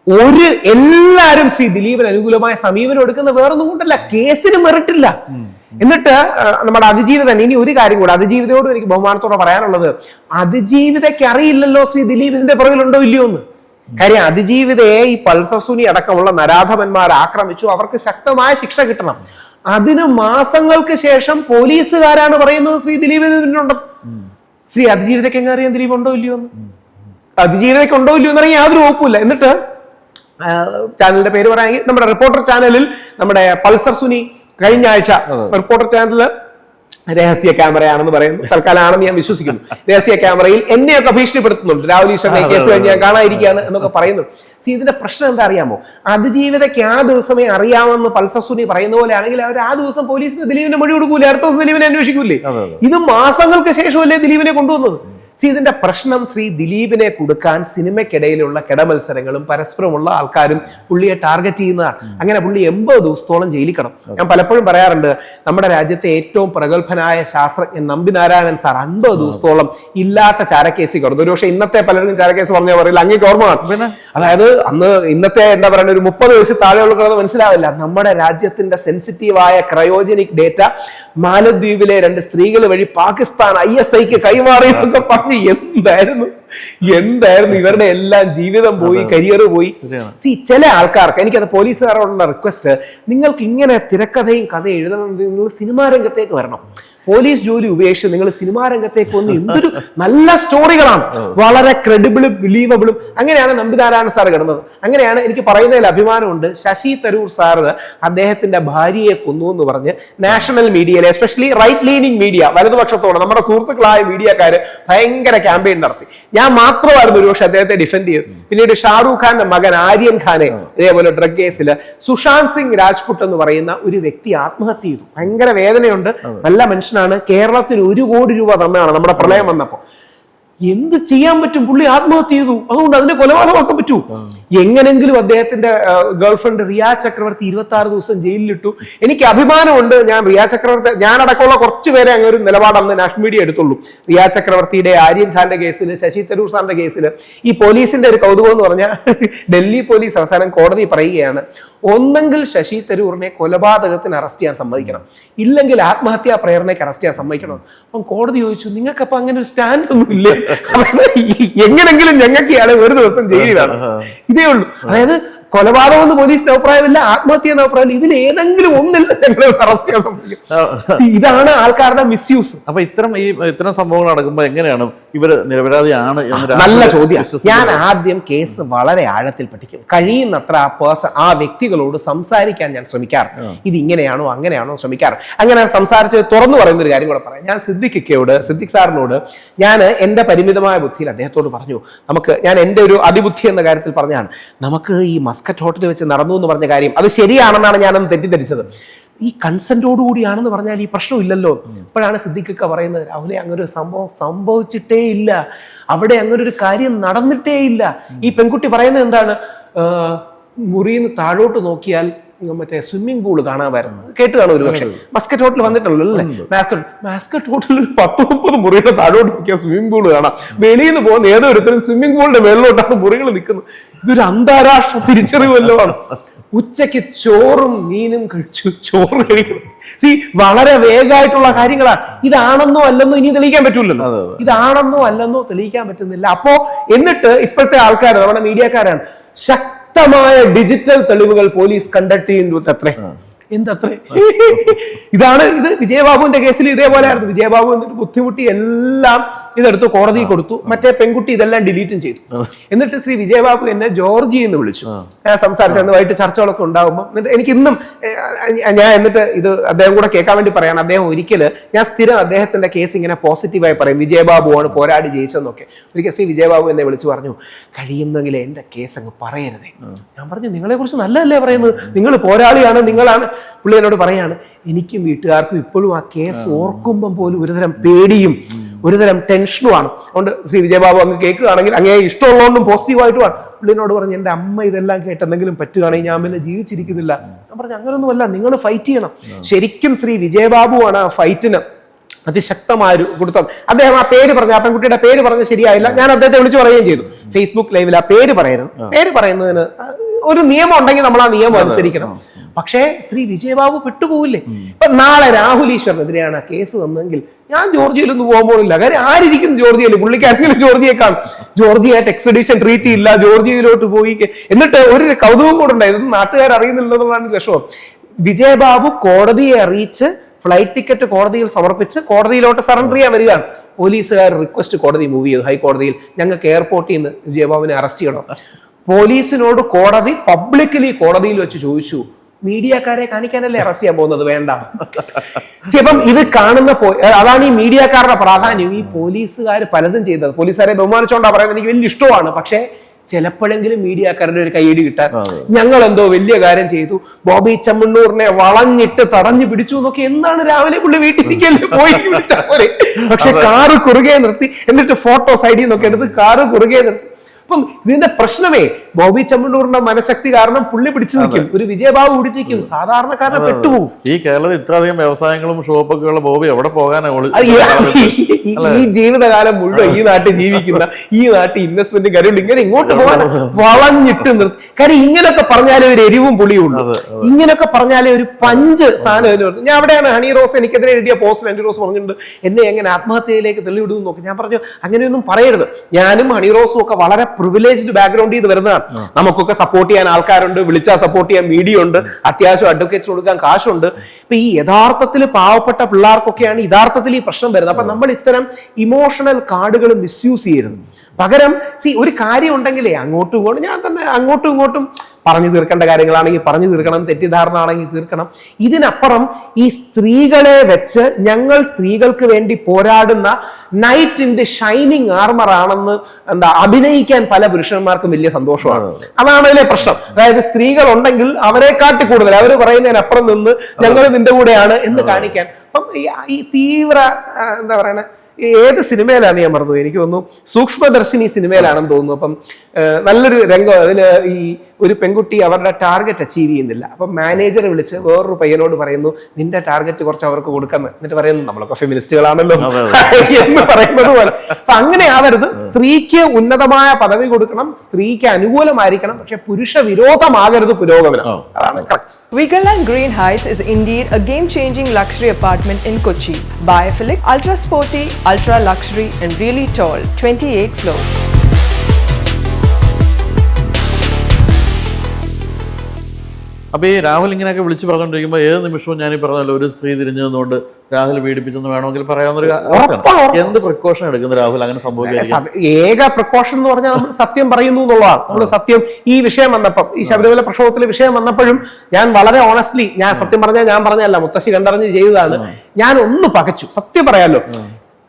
ഒരു എല്ലാരും ശ്രീ ദിലീപിന് അനുകൂലമായ സമീപനം എടുക്കുന്ന വേറൊന്നും കൊണ്ടല്ല. കേസിന് മെറിട്ടില്ല എന്നിട്ട് നമ്മുടെ നമ്മുടെ അതിജീവിതൻ ഇനി ഒരു കാര്യം കൂടെ അതിജീവിതയോട് എനിക്ക് ബഹുമാനത്തോടെ പറയാനുള്ളത് അതിജീവിതയ്ക്ക് അറിയില്ലല്ലോ ശ്രീ ദിലീപ് ഇതിന്റെ പുറകിലുണ്ടോ ഇല്ലയോ എന്ന്. കാര്യം അതിജീവിതയെ ഈ പൾസർ സുനി അടക്കമുള്ള നരാധമന്മാർ ആക്രമിച്ചു അവർക്ക് ശക്തമായ ശിക്ഷ കിട്ടണം. അതിന് മാസങ്ങൾക്ക് ശേഷം പോലീസുകാരാണ് പറയുന്നത് ശ്രീ ദിലീപിന് ശ്രീ അതിജീവിതയ്ക്ക് എങ്ങനെ അറിയാൻ ദിലീപ് ഉണ്ടോ ഇല്ലയോ എന്ന്? അതിജീവിതയ്ക്ക് ഉണ്ടോ ഇല്ലയോ എന്ന് അറിയാൻ യാതൊരു ഉറപ്പില്ല എന്നിട്ട് ചാനലിന്റെ പേര് പറയുകയാണെങ്കിൽ നമ്മുടെ റിപ്പോർട്ടർ ചാനലിൽ നമ്മുടെ പൾസർ സുനി കഴിഞ്ഞ ആഴ്ച റിപ്പോർട്ടർ ചാനലിൽ രഹസ്യ ക്യാമറയാണെന്ന് പറയുന്നു. തൽക്കാലം ആണെന്ന് ഞാൻ വിശ്വസിക്കുന്നു. രഹസ്യ ക്യാമറയിൽ എന്നെയൊക്കെ ഭീഷണിപ്പെടുത്തുന്നുണ്ട്. രാഹുൽ ഈശ്വരനെ കേസ് കഴിഞ്ഞ് ഞാൻ കാണാതിരിക്കുകയാണ് എന്നൊക്കെ പറയുന്നു. സി ഇതിന്റെ പ്രശ്നം എന്താ അറിയാമോ? അതിജീവിതയ്ക്ക് ആ ദിവസമേ അറിയാമെന്ന് പൽസസുനി സുനി പറയുന്ന പോലെ ആണെങ്കിൽ അവർ ആ ദിവസം പോലീസിന് ദിലീപിനെ മൊഴി കൊടുക്കൂലേ? അടുത്ത ദിവസം ദിലീപിനെ അന്വേഷിക്കൂലേ. ഇത് മാസങ്ങൾക്ക് ശേഷമല്ലേ ദിലീപിനെ കൊണ്ടുവന്നത്? സി ഇതിന്റെ പ്രശ്നം ശ്രീ ദിലീപിനെ കൊടുക്കാൻ സിനിമയ്ക്കിടയിലുള്ള കിടമത്സരങ്ങളും പരസ്പരമുള്ള ആൾക്കാരും പുള്ളിയെ ടാർഗറ്റ് ചെയ്യുന്നതാണ്. അങ്ങനെ പുള്ളി എൺപത് ദിവസത്തോളം ജയിലിൽ കിടന്നു ഞാൻ പലപ്പോഴും പറയാറുണ്ട് നമ്മുടെ രാജ്യത്തെ ഏറ്റവും പ്രഗത്ഭനായ ശാസ്ത്രജ്ഞൻ നമ്പി നാരായണൻ സാർ അൻപത് ദിവസത്തോളം ഇല്ലാത്ത ചാരക്കേസിൽ കിടന്നു. ഒരു പക്ഷേ ഇന്നത്തെ പലരും ചാരക്കേസ് പറഞ്ഞാൽ പറയില്ല അങ്ങേക്ക് ഓർമ്മ അതായത് അന്ന് ഇന്നത്തെ എന്താ പറയുക ഒരു മുപ്പത് വയസ്സ് താഴെ ഉള്ള മനസ്സിലാവില്ല. നമ്മുടെ രാജ്യത്തിന്റെ സെൻസിറ്റീവായ ക്രയോജനിക് ഡേറ്റ മാലദ്വീപിലെ രണ്ട് സ്ത്രീകൾ വഴി പാകിസ്ഥാൻ ഐ എസ് ഐക്ക് കൈമാറി എന്നൊക്കെ പറഞ്ഞ് എന്തായിരുന്നു? എന്തായിരുന്നു ഇവരുടെ എല്ലാം ജീവിതം പോയി കരിയർ പോയി. സി ചില ആൾക്കാർക്ക് എനിക്കത് പോലീസുകാരോടുള്ള റിക്വസ്റ്റ് നിങ്ങൾക്ക് ഇങ്ങനെ തിരക്കഥയും കഥ എഴുതണം നിങ്ങൾ സിനിമാ രംഗത്തേക്ക് വരണം. പോലീസ് ജോലി ഉപേക്ഷിച്ച് നിങ്ങൾ സിനിമാ രംഗത്തേക്ക് വന്ന് എന്തൊരു നല്ല സ്റ്റോറികളാണ്. വളരെ ക്രെഡിബിളും ബിലീവബിളും അങ്ങനെയാണ് നമ്പിനാരായണ സാർ കിടന്നത്. അങ്ങനെയാണ് എനിക്ക് പറയുന്നതിൽ അഭിമാനമുണ്ട്. ശശി തരൂർ സാറ് അദ്ദേഹത്തിന്റെ ഭാര്യയെ കൊന്നു എന്ന് പറഞ്ഞ് നാഷണൽ മീഡിയയിലെ എസ്പെഷ്യലി റൈറ്റ് ലീനിങ് മീഡിയ വലതുപക്ഷത്തോടെ നമ്മുടെ സുഹൃത്തുക്കളായ മീഡിയക്കാര് ഭയങ്കര ക്യാമ്പയിൻ നടത്തി. ഞാൻ മാത്രമായിരുന്നു ഒരുപക്ഷെ അദ്ദേഹത്തെ ഡിഫെൻഡ് ചെയ്തു പിന്നീട് ഷാറൂഖ് ഖാന്റെ മകൻ ആര്യൻ ഖാനെ ഇതേപോലെ ഡ്രഗ് കേസിൽ സുശാന്ത് സിംഗ് രാജ്പുട്ട് എന്ന് പറയുന്ന ഒരു വ്യക്തി ആത്മഹത്യ ചെയ്തു. ഭയങ്കര വേദനയുണ്ട്. നല്ല മനുഷ്യനാണ് കേരളത്തിന് ഒരു കോടി രൂപ തന്നാണ് നമ്മുടെ പ്രളയം വന്നപ്പോ. എന്ത് ചെയ്യാൻ പറ്റും? പുള്ളി ആത്മഹത്യ ചെയ്തു. അതുകൊണ്ട് അതിനെ കൊലപാതകമാക്കാൻ പറ്റൂ. എങ്ങനെങ്കിലും അദ്ദേഹത്തിന്റെ ഗേൾഫ്രണ്ട് റിയാ ചക്രവർത്തി ഇരുപത്തി ആറ് ദിവസം ജയിലിലിട്ടു. എനിക്ക് അഭിമാനമുണ്ട്. ഞാൻ റിയാ ചക്രവർത്തി ഞാനടക്കമുള്ള കുറച്ച് പേരെ അങ്ങനെ ഒരു നിലപാട് അന്ന് നാഷണൽ മീഡിയ എടുത്തുള്ളൂ. റിയാ ചക്രവർത്തിയുടെ ആര്യൻ ഖാന്റെ കേസിൽ ശശി തരൂർ സാറിന്റെ കേസിൽ ഈ പോലീസിന്റെ ഒരു കൗതുകം എന്ന് പറഞ്ഞാൽ ഡൽഹി പോലീസ് അവസാനം കോടതി പറയുകയാണ് ഒന്നെങ്കിൽ ശശി തരൂറിനെ കൊലപാതകത്തിന് അറസ്റ്റ് ചെയ്യാൻ സമ്മതിക്കണം. ഇല്ലെങ്കിൽ ആത്മഹത്യാ പ്രേരണയ്ക്ക് അറസ്റ്റ് ചെയ്യാൻ സമ്മതിക്കണം. അപ്പം കോടതി ചോദിച്ചു നിങ്ങൾക്ക് അപ്പൊ അങ്ങനെ ഒരു സ്റ്റാൻഡ് ഒന്നും ഇല്ലേ എങ്ങനെങ്കിലും ഞങ്ങൾക്ക് ഇയാളെ ഒരു ദിവസം ജയിലിലാണ് ഇതേ ഉള്ളൂ. അതായത് കൊലപാതകം എന്ന് പോലീസിന് അഭിപ്രായമില്ല ആത്മഹത്യ എന്ന അഭിപ്രായമില്ല ഇതിൽ ഏതെങ്കിലും ഒന്നില്ല ഞങ്ങളെ അറസ്റ്റ് ചെയ്യാൻ സംഭവിക്കും ഇതാണ് ആൾക്കാരുടെ മിസ്യൂസ് അപ്പൊ ഇത്തരം ഈ ഇത്തരം സംഭവങ്ങൾ നടക്കുമ്പോൾ എങ്ങനെയാണ് ഇവർ നിരപരാധിയാണ് നല്ല ചോദ്യം. ഞാൻ ആദ്യം കേസ് വളരെ ആഴത്തിൽ പഠിക്കും. കഴിയുന്നത്ര ആ പേഴ്സൺ ആ വ്യക്തികളോട് സംസാരിക്കാൻ ഞാൻ ശ്രമിക്കാറ്. ഇത് ഇങ്ങനെയാണോ അങ്ങനെയാണോ ശ്രമിക്കാറ്. അങ്ങനെ സംസാരിച്ച് തുറന്നു പറയുന്ന ഒരു കാര്യം കൂടെ പറയാം. ഞാൻ സിദ്ദിഖിക്കയോട് സിദ്ദിഖ് സാറിനോട് ഞാൻ എന്റെ പരിമിതമായ ബുദ്ധിയിൽ അദ്ദേഹത്തോട് പറഞ്ഞു നമുക്ക് ഞാൻ എന്റെ ഒരു അതിബുദ്ധി എന്ന കാര്യത്തിൽ പറഞ്ഞാണ് നമുക്ക് ഈ മസ്കറ്റ് ഹോട്ടലിൽ വെച്ച് നടന്നു എന്ന് പറഞ്ഞ കാര്യം അത് ശരിയാണെന്നാണ് ഞാനന്ന് തെറ്റിദ്ധരിച്ചത്. ഈ കൺസെന്റോട് കൂടിയാണെന്ന് പറഞ്ഞാൽ ഈ പ്രശ്നമില്ലല്ലോ ഇപ്പോഴാണ് സിദ്ദിഖൊക്കെ പറയുന്നത് രാഹുലെ അങ്ങനെ ഒരു സംഭവം സംഭവിച്ചിട്ടേ ഇല്ല. അവിടെ അങ്ങനെ ഒരു കാര്യം നടന്നിട്ടേ ഇല്ല. ഈ പെൺകുട്ടി പറയുന്നത് എന്താണ്? മുറിയിൽ നിന്ന് താഴോട്ട് നോക്കിയാൽ മറ്റേ സ്വിമ്മിംഗ് പൂൾ കാണാമായിരുന്നു. കേട്ട് കാണും ഒരു പക്ഷേ? മസ്കറ്റ് ഹോട്ടൽ വന്നിട്ടുള്ളൂ അല്ലേ? മാസ്കറ്റ് മാസ്കറ്റ് ഹോട്ടലിൽ ഒരു പത്ത് മുപ്പത് മുറിയുടെ താഴോട്ട് നോക്കിയാൽ സ്വിമ്മിംഗ് പൂൾ കാണാം. വെളിയിൽ നിന്ന് പോകുന്ന ഏതോ ഒരുത്തരും സ്വിമ്മിംഗ് പൂളിന്റെ മേളിലോട്ടാണ് മുറികൾ നിൽക്കുന്നത്. ഇതൊരു അന്താരാഷ്ട്ര തിരിച്ചറിവല്ലോ ആണ് ഉച്ചയ്ക്ക് ചോറും മീനും കഴിച്ചു ചോറ് കഴിക്കുന്നു സി വളരെ വേഗമായിട്ടുള്ള കാര്യങ്ങളാണ്. ഇതാണെന്നോ അല്ലെന്നോ ഇനി തെളിയിക്കാൻ പറ്റൂലല്ലോ. ഇതാണെന്നോ അല്ലെന്നോ തെളിയിക്കാൻ പറ്റുന്നില്ല. അപ്പോ എന്നിട്ട് ഇപ്പോഴത്തെ ആൾക്കാർ നമ്മുടെ മീഡിയക്കാരാണ് ശക്തമായ ഡിജിറ്റൽ തെളിവുകൾ പോലീസ് കണ്ടക്ട് ചെയ്യുന്നു അത്രേ എന്തത്രേ? ഇതാണ് ഇത് വിജയബാബുവിന്റെ കേസിൽ ഇതേപോലെ ആയിരുന്നു. വിജയബാബു എന്നിട്ട് ബുദ്ധിമുട്ടി എല്ലാം ഇതെടുത്ത് കോടതി കൊടുത്തു മറ്റേ പെൺകുട്ടി ഇതെല്ലാം ഡിലീറ്റും ചെയ്തു. എന്നിട്ട് ശ്രീ വിജയബാബു എന്നെ ജോർജി എന്ന് വിളിച്ചു. ഞാൻ സംസാരിച്ചു അന്ന് വൈകിട്ട് ചർച്ചകളൊക്കെ ഉണ്ടാകുമ്പോൾ എന്നിട്ട് എനിക്ക് ഇന്നും ഞാൻ എന്നിട്ട് ഇത് അദ്ദേഹം കൂടെ കേൾക്കാൻ വേണ്ടി പറയാണ്. അദ്ദേഹം ഒരിക്കൽ ഞാൻ സ്ഥിരം അദ്ദേഹത്തിന്റെ കേസ് ഇങ്ങനെ പോസിറ്റീവായി പറയും. വിജയബാബു ആണ് പോരാടി ജയിച്ചെന്നൊക്കെ ഒരിക്കൽ ശ്രീ വിജയബാബു എന്നെ വിളിച്ചു പറഞ്ഞു കഴിയുന്നെങ്കിൽ എന്റെ കേസ് അങ്ങ് പറയരുതേ. ഞാൻ പറഞ്ഞു നിങ്ങളെ കുറിച്ച് നല്ലതല്ലേ പറയുന്നത്? നിങ്ങൾ പോരാളിയാണ് നിങ്ങളാണ്. പുള്ളി എന്നോട് പറയാണ് എനിക്കും വീട്ടുകാർക്കും ഇപ്പോഴും ആ കേസ് ഓർക്കുമ്പം പോലും ഒരുതരം പേടിയും ഒരുതരം ടെൻഷനുമാണ്. അതുകൊണ്ട് ശ്രീ വിജയബാബു അങ്ങ് കേൾക്കുകയാണെങ്കിൽ അങ്ങേ ഇഷ്ടമുള്ളതുകൊണ്ടും പോസിറ്റീവായിട്ടുമാണ്. പുള്ളിനോട് പറഞ്ഞ് എന്റെ അമ്മ ഇതെല്ലാം കേട്ട് എന്തെങ്കിലും പറ്റുകയാണെങ്കിൽ ഞാൻ പിന്നെ ജീവിച്ചിരിക്കുന്നില്ല. ഞാൻ പറഞ്ഞു അങ്ങനൊന്നുമല്ല നിങ്ങൾ ഫൈറ്റ് ചെയ്യണം. ശരിക്കും ശ്രീ വിജയബാബുവാണ് ആ ഫൈറ്റിന് അതിശക്തമായ ഒരു കൊടുത്തത്. അദ്ദേഹം ആ പേര് പറഞ്ഞു ആ പെൺകുട്ടിയുടെ പേര് പറഞ്ഞ ശരിയായില്ല. ഞാൻ അദ്ദേഹത്തെ വിളിച്ചു പറയുകയും ചെയ്തു. ഫേസ്ബുക്ക് ലൈവിൽ ആ പേര് പറയരുത്. പേര് പറയുന്നതിന് ഒരു നിയമം ഉണ്ടെങ്കിൽ നമ്മൾ ആ നിയമം അനുസരിക്കണം. പക്ഷേ ശ്രീ വിജയബാബു പെട്ടുപോകില്ലേ ഇപ്പൊ നാളെ രാഹുൽ ഈശ്വറിനെതിരെയാണ് ആ കേസ് വന്നെങ്കിൽ ഞാൻ ജോർജിയയിലൊന്നും പോകാൻ പോകുന്നില്ല. കാര്യം ആരിയ്ക്കുന്നു ജോർജിയയിൽ? പുള്ളിക്കാരെങ്കിലും ജോർജിയെ കാണും ജോർജിയായിട്ട് എക്സിഡീഷൻ ട്രീറ്റ് ഇല്ല. ജോർജിയയിലോട്ട് പോയി എന്നിട്ട് ഒരു കൗതുകം കൂടെ ഉണ്ടായി ഇതൊന്നും നാട്ടുകാർ അറിയുന്നില്ലെന്നുള്ളതാണ് വിഷമം. വിജയബാബു കോടതിയെ അറിയിച്ച് ഫ്ലൈറ്റ് ടിക്കറ്റ് കോടതിയിൽ സമർപ്പിച്ച് കോടതിയിലോട്ട് സറണ്ടർ ചെയ്യാൻ വരികയാണ്. പോലീസുകാർ റിക്വസ്റ്റ് കോടതി മൂവ് ചെയ്തു. ഹൈക്കോടതിയിൽ ഞങ്ങൾക്ക് എയർപോർട്ടിൽ നിന്ന് വിജയബാബുവിനെ അറസ്റ്റ് ചെയ്യണം. പോലീസിനോട് കോടതി പബ്ലിക്കലി കോടതിയിൽ വെച്ച് ചോദിച്ചു മീഡിയക്കാരെ കാണിക്കാനല്ലേ അറസ്റ്റ് ചെയ്യാൻ പോകുന്നത്? വേണ്ട. (laughs) അപ്പം ഇത് കാണുന്ന അതാണ് ഈ മീഡിയക്കാരുടെ പ്രാധാന്യം. ഈ പോലീസുകാർ പലതും ചെയ്തത്. പോലീസുകാരെ ബഹുമാനിച്ചോണ്ടാ പറയുന്നത് എനിക്ക് വലിയ ഇഷ്ടമാണ്. പക്ഷേ ചിലപ്പോഴെങ്കിലും മീഡിയക്കാരുടെ ഒരു കൈയടി കിട്ടാൻ ഞങ്ങൾ എന്തോ വലിയ കാര്യം ചെയ്തു. ബോബി ചമ്മണ്ണൂറിനെ വളഞ്ഞിട്ട് തടഞ്ഞു പിടിച്ചു എന്നൊക്കെ എന്താണ് രാവിലെ പുള്ളി വീട്ടിലേക്കല്ലേ പോയി വിളിച്ചാൽ പക്ഷെ കാറ് കുറുകെ നിർത്തി. എന്നിട്ട് ഫോട്ടോ സൈഡിൽ നിന്നൊക്കെ എടുത്ത് കാറ് കുറുകെ നിർത്തി. അപ്പം ഇതിന്റെ പ്രശ്നമേ ബോബി ചമ്മണ്ണൂറിന്റെ മനഃശക്തി കാരണം പുള്ളി പിടിച്ചു നിൽക്കും. ഒരു വിജയബാബു പിടിച്ചു നിൽക്കും. സാധാരണക്കാരനെ പെട്ടുപോകും. ഈ കേരളത്തിൽ ഇത്രയധികം വ്യവസായങ്ങളും ഷോപ്പൊക്കെ ഉള്ള ബോബി എവിടെ പോകാനാണ് ഈ- ജീവിതകാലം മുഴുവൻ ഈ നാട്ടിൽ ജീവിക്കുന്ന ഈ നാട്ടിൽ ഇൻവെസ്റ്റ്മെന്റ് കാര്യമുണ്ട്. ഇങ്ങനെ ഇങ്ങോട്ട് പോകാൻ വളഞ്ഞിട്ട് നിർത്തി കാര്യം ഇങ്ങനൊക്കെ പറഞ്ഞാലേ ഒരു എരിവും പുളിയും ഉള്ളത് ഇങ്ങനൊക്കെ പറഞ്ഞാലേ ഒരു പഞ്ച് സാധനം ഞാൻ അവിടെയാണ് ഹണി റോസ് എനിക്കെതിരെ എഴുതിയ പോസ്റ്റ് ഹണി റോസ് പറഞ്ഞിട്ടുണ്ട്. എന്നെ എങ്ങനെ ആത്മഹത്യയിലേക്ക് തെളിവിടുന്നു നോക്കി ഞാൻ പറഞ്ഞു. അങ്ങനെയൊന്നും പറയരുത്. ഞാനും ഹണി റോസും ഒക്കെ വളരെ പ്രിവിലേജ്ഡ് ബാക്ക്ഗ്രൗണ്ടിൽ നിന്ന് വരുന്നതാണ്. നമുക്കൊക്കെ സപ്പോർട്ട് ചെയ്യാൻ ആൾക്കാരുണ്ട് വിളിച്ചാൽ സപ്പോർട്ട് ചെയ്യാൻ മീഡിയ ഉണ്ട് അത്യാവശ്യം അഡ്വക്കേറ്റ്സ് കൊടുക്കാൻ കാശുണ്ട്. ഇപ്പൊ ഈ യഥാർത്ഥത്തിൽ പാവപ്പെട്ട പിള്ളേർക്കൊക്കെയാണ് യഥാർത്ഥത്തിൽ ഈ പ്രശ്നം വരുന്നത്. അപ്പൊ നമ്മൾ ഇത്തരം ഇമോഷണൽ കാർഡുകൾ മിസ്യൂസ് ചെയ്യരുത്. പകരം സി ഒരു കാര്യം ഉണ്ടെങ്കിലേ അങ്ങോട്ടും ഇങ്ങോട്ടും ഞാൻ തന്നെ അങ്ങോട്ടും ഇങ്ങോട്ടും പറഞ്ഞു തീർക്കേണ്ട കാര്യങ്ങളാണെങ്കിൽ പറഞ്ഞു തീർക്കണം തെറ്റിദ്ധാരണ ആണെങ്കിൽ തീർക്കണം. ഇതിനപ്പുറം ഈ സ്ത്രീകളെ വെച്ച് ഞങ്ങൾ സ്ത്രീകൾക്ക് വേണ്ടി പോരാടുന്ന knight in the shining armour ആണെന്ന് എന്താ അഭിനയിക്കാൻ പല പുരുഷന്മാർക്കും വലിയ സന്തോഷമാണ്. അതാണ് അതിലെ പ്രശ്നം. അതായത് സ്ത്രീകൾ ഉണ്ടെങ്കിൽ അവരെ കാട്ടി കൂടുതൽ അവർ പറയുന്നതിനപ്പുറം നിന്ന് ഞങ്ങൾ നിന്റെ കൂടെയാണ് എന്ന് കാണിക്കാൻ. അപ്പം ഈ- തീവ്ര എന്താ പറയണ ഏത് സിനിമയിലാണ് ഞാൻ മറന്നു എനിക്ക് തോന്നുന്നു സൂക്ഷ്മദർശിനി സിനിമയിലാണെന്ന് തോന്നുന്നു. അപ്പം നല്ലൊരു രംഗം. അതിൽ ഈ ഒരു പെൺകുട്ടി അവരുടെ ടാർഗറ്റ് അച്ചീവ് ചെയ്യുന്നില്ല. അപ്പം മാനേജറെ വിളിച്ച് വേറൊരു പയ്യനോട് പറയുന്നു നിന്റെ ടാർഗറ്റ് കുറച്ച് അവർക്ക് കൊടുക്കുന്നു എന്നിട്ട് പറയുന്നു നമ്മളൊക്കെ ഫെമിനിസ്റ്റുകളാണല്ലോ. എന്ന് പറയുന്നത് പോലെ. അപ്പൊ അങ്ങനെ ആവരുത്. സ്ത്രീക്ക് ഉന്നതമായ പദവി കൊടുക്കണം. സ്ത്രീക്ക് അനുകൂലമായിരിക്കണം. പക്ഷെ പുരുഷ വിരോധമാകരുത് പുരോഗമനം. അതാണ്. Vigaland Green Heights is indeed a game-changing luxury apartment in Kochi. Biophilic, ultra sporty, ultra luxury and really tall, 28 floors. അപ്പോൾ ഈ രാഹുൽ ഇങ്ങനെയൊക്കെ വിളിച്ച് പറഞ്ഞുകൊണ്ടിരിക്കുമ്പോൾ ഏത് നിമിഷവും ഞാൻ ഈ പറഞ്ഞല്ലോ ഒരു സ്ത്രീ തിരിഞ്ഞു നിന്നുകൊണ്ട് രാഹുൽ പീഡിപ്പിച്ചെന്ന് വേണമെങ്കിൽ പറയാവുന്ന ഒരു അവസ്ഥയാണ്. എന്ത് പ്രിക്കോഷൻ എടുക്കുന്ന രാഹുൽ അങ്ങനെ സംഭവിക്കുന്നത് ഏക പ്രിക്കോഷൻ എന്ന് പറഞ്ഞാൽ നമ്മൾ സത്യം പറയുന്നു എന്നുള്ളതാണ്. നമ്മൾ സത്യം ഈ വിഷയം വന്നപ്പം ഈ ശബരിമല പ്രക്ഷോഭത്തിൽ വിഷയം വന്നപ്പോഴും ഞാൻ വളരെ ഓണസ്റ്റ്ലി ഞാൻ സത്യം പറഞ്ഞാൽ ഞാൻ പറഞ്ഞല്ല മുത്തശ്ശി കണ്ടറിഞ്ഞ് ചെയ്തതാണ്. ഞാൻ ഒന്ന് പകച്ചു. സത്യം പറയാലോ.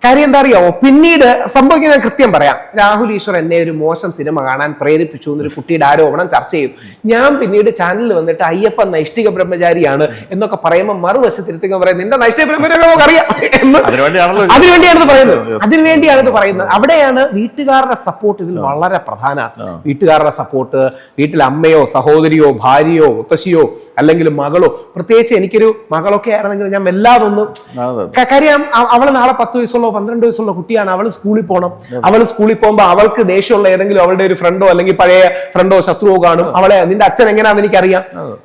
കാര്യം എന്താ അറിയാമോ പിന്നീട് സംഭവിക്കുന്ന കൃത്യം പറയാം. രാഹുൽ ഈശ്വർ എന്നെ ഒരു മോശം സിനിമ കാണാൻ പ്രേരിപ്പിച്ചു എന്നൊരു കുട്ടിയുടെ ആരോപണം ചർച്ച ചെയ്തു. ഞാൻ പിന്നീട് ചാനലിൽ വന്നിട്ട് അയ്യപ്പ നൈഷ്ഠിക ബ്രഹ്മചാരിയാണ് എന്നൊക്കെ പറയുമ്പോൾ മറുവശത്തിരുത്തി പറയുന്നത് നിന്റെ നൈഷ്ഠിക ബ്രഹ്മചാരി നമുക്ക് അറിയാം. എന്ന്. അതിനുവേണ്ടിയാണ് പറയുന്നത്. അതിനുവേണ്ടിയാണ് ഇത് പറയുന്നത്. അവിടെയാണ് വീട്ടുകാരുടെ സപ്പോർട്ട് ഇതിൽ വളരെ പ്രധാന. വീട്ടുകാരുടെ സപ്പോർട്ട് വീട്ടിലെ അമ്മയോ സഹോദരിയോ ഭാര്യയോ മുത്തശ്ശിയോ അല്ലെങ്കിൽ മകളോ പ്രത്യേകിച്ച് എനിക്കൊരു മകളൊക്കെ ആയിരുന്നെങ്കിൽ ഞാൻ വല്ലാതൊന്നും അതെ. കാര്യം അവൾ അവൾ നാളെ പത്ത് വയസ്സുള്ള പന്ത്രണ്ട് വയസ്സുള്ള കുട്ടിയാണ് അവൾ സ്കൂളിൽ പോകണം അവൾ സ്കൂളിൽ പോകുമ്പോൾ അവൾക്ക് ദേഷ്യമുള്ള ഏതെങ്കിലും അവളുടെ ഒരു ഫ്രണ്ടോ അല്ലെങ്കിൽ പഴയ ഫ്രണ്ടോ ശത്രുവോ കാണും. അവളെ നിന്റെ അച്ഛൻ എങ്ങനെയാണെന്ന് എനിക്കറിയാം.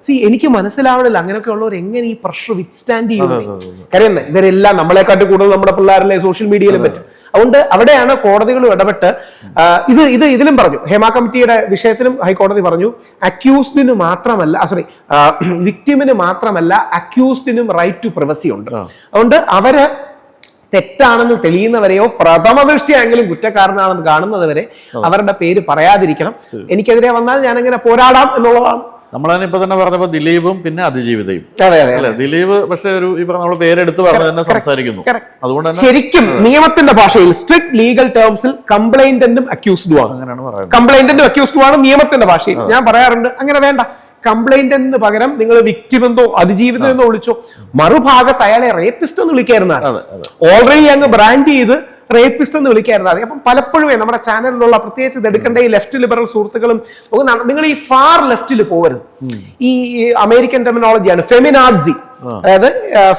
സി എനിക്ക് മനസ്സിലാവണില്ല അങ്ങനെയൊക്കെ ഉള്ളവർ എങ്ങനെ ഈ പ്രഷർ വിത്ത്സ്റ്റാൻഡ് ചെയ്യുന്നു കാര്യം ഇവരെല്ലാം നമ്മളെക്കാട്ടി കൂടുതൽ നമ്മുടെ പിള്ളേരിലെ സോഷ്യൽ മീഡിയയിലും പറ്റും അതുകൊണ്ട് അവിടെയാണ് കോടതികളും ഇടപെട്ട് ഇത് ഇത് ഇതിലും പറഞ്ഞു. ഹേമ കമ്മിറ്റിയുടെ വിഷയത്തിലും ഹൈക്കോടതി പറഞ്ഞു അക്യൂസ്ഡിന് മാത്രമല്ല സോറി വിക്ടിമിന് മാത്രമല്ല അക്യൂസ്ഡിനും റൈറ്റ് ടു പ്രിവസി ഉണ്ട്. അതുകൊണ്ട് അവർ തെറ്റാണെന്ന് തെളിയുന്നവരെയോ പ്രഥമ ദൃഷ്ടിയാണെങ്കിലും കുറ്റക്കാരനാണെന്ന് കാണുന്നതുവരെ അവരുടെ പേര് പറയാതിരിക്കണം. എനിക്കെതിരെ വന്നാൽ ഞാൻ എങ്ങനെ പോരാടാം എന്നുള്ളതാണ്. നമ്മൾ തന്നെ ഇപ്പൊ തന്നെ പറഞ്ഞപ്പോ ദിലീപും പിന്നെ അതിജീവിതയും. അതെ അതെ അല്ലെ? ദിലീപ് പക്ഷെ ഒരു ഈ നമ്മൾ പേരെടുത്ത് പറഞ്ഞു തന്നെ സംസാരിക്കുന്നു. അതുകൊണ്ട് തന്നെ ശരിക്കും നിയമത്തിന്റെ ഭാഷയിൽ സ്ട്രിക്ട് ലീഗൽ ടേംസിൽ കംപ്ലൈന്റന്റും അക്യൂസ്ഡും ആണ്. അങ്ങനെയാണ് പറയുന്നത്. കംപ്ലൈന്റന്റും അക്യൂസ്ഡും ആണ് നിയമത്തിന്റെ ഭാഷയിൽ. ഞാൻ പറയാറുണ്ട് അങ്ങനെ വേണ്ട. കംപ്ലൈന്റിന് പകരം നിങ്ങൾ വിക്ടിം എന്നോ അതിജീവിതം എന്നോ വിളിച്ചോ മറുഭാഗത്ത് അയാളെ റേപ്പിസ്റ്റ് എന്ന് വിളിക്കായിരുന്നാണ്. അതെ ഓൾറെഡി അങ്ങ് ബ്രാൻഡ് ചെയ്ത് റേപ്പിസ്റ്റ് എന്ന് വിളിക്കായിരുന്നു അതെ അപ്പം പലപ്പോഴും നമ്മുടെ ചാനലിലുള്ള പ്രത്യേകിച്ച് ഇത് എടുക്കേണ്ട ഈ ലെഫ്റ്റ് ലിബറൽ സുഹൃത്തുക്കളും നിങ്ങൾ ഈ ഫാർ ലെഫ്റ്റിൽ പോകരുത്. ഈ അമേരിക്കൻ ടെർമിനോളജിയാണ് ഫെമിനാഡ്സി അതായത്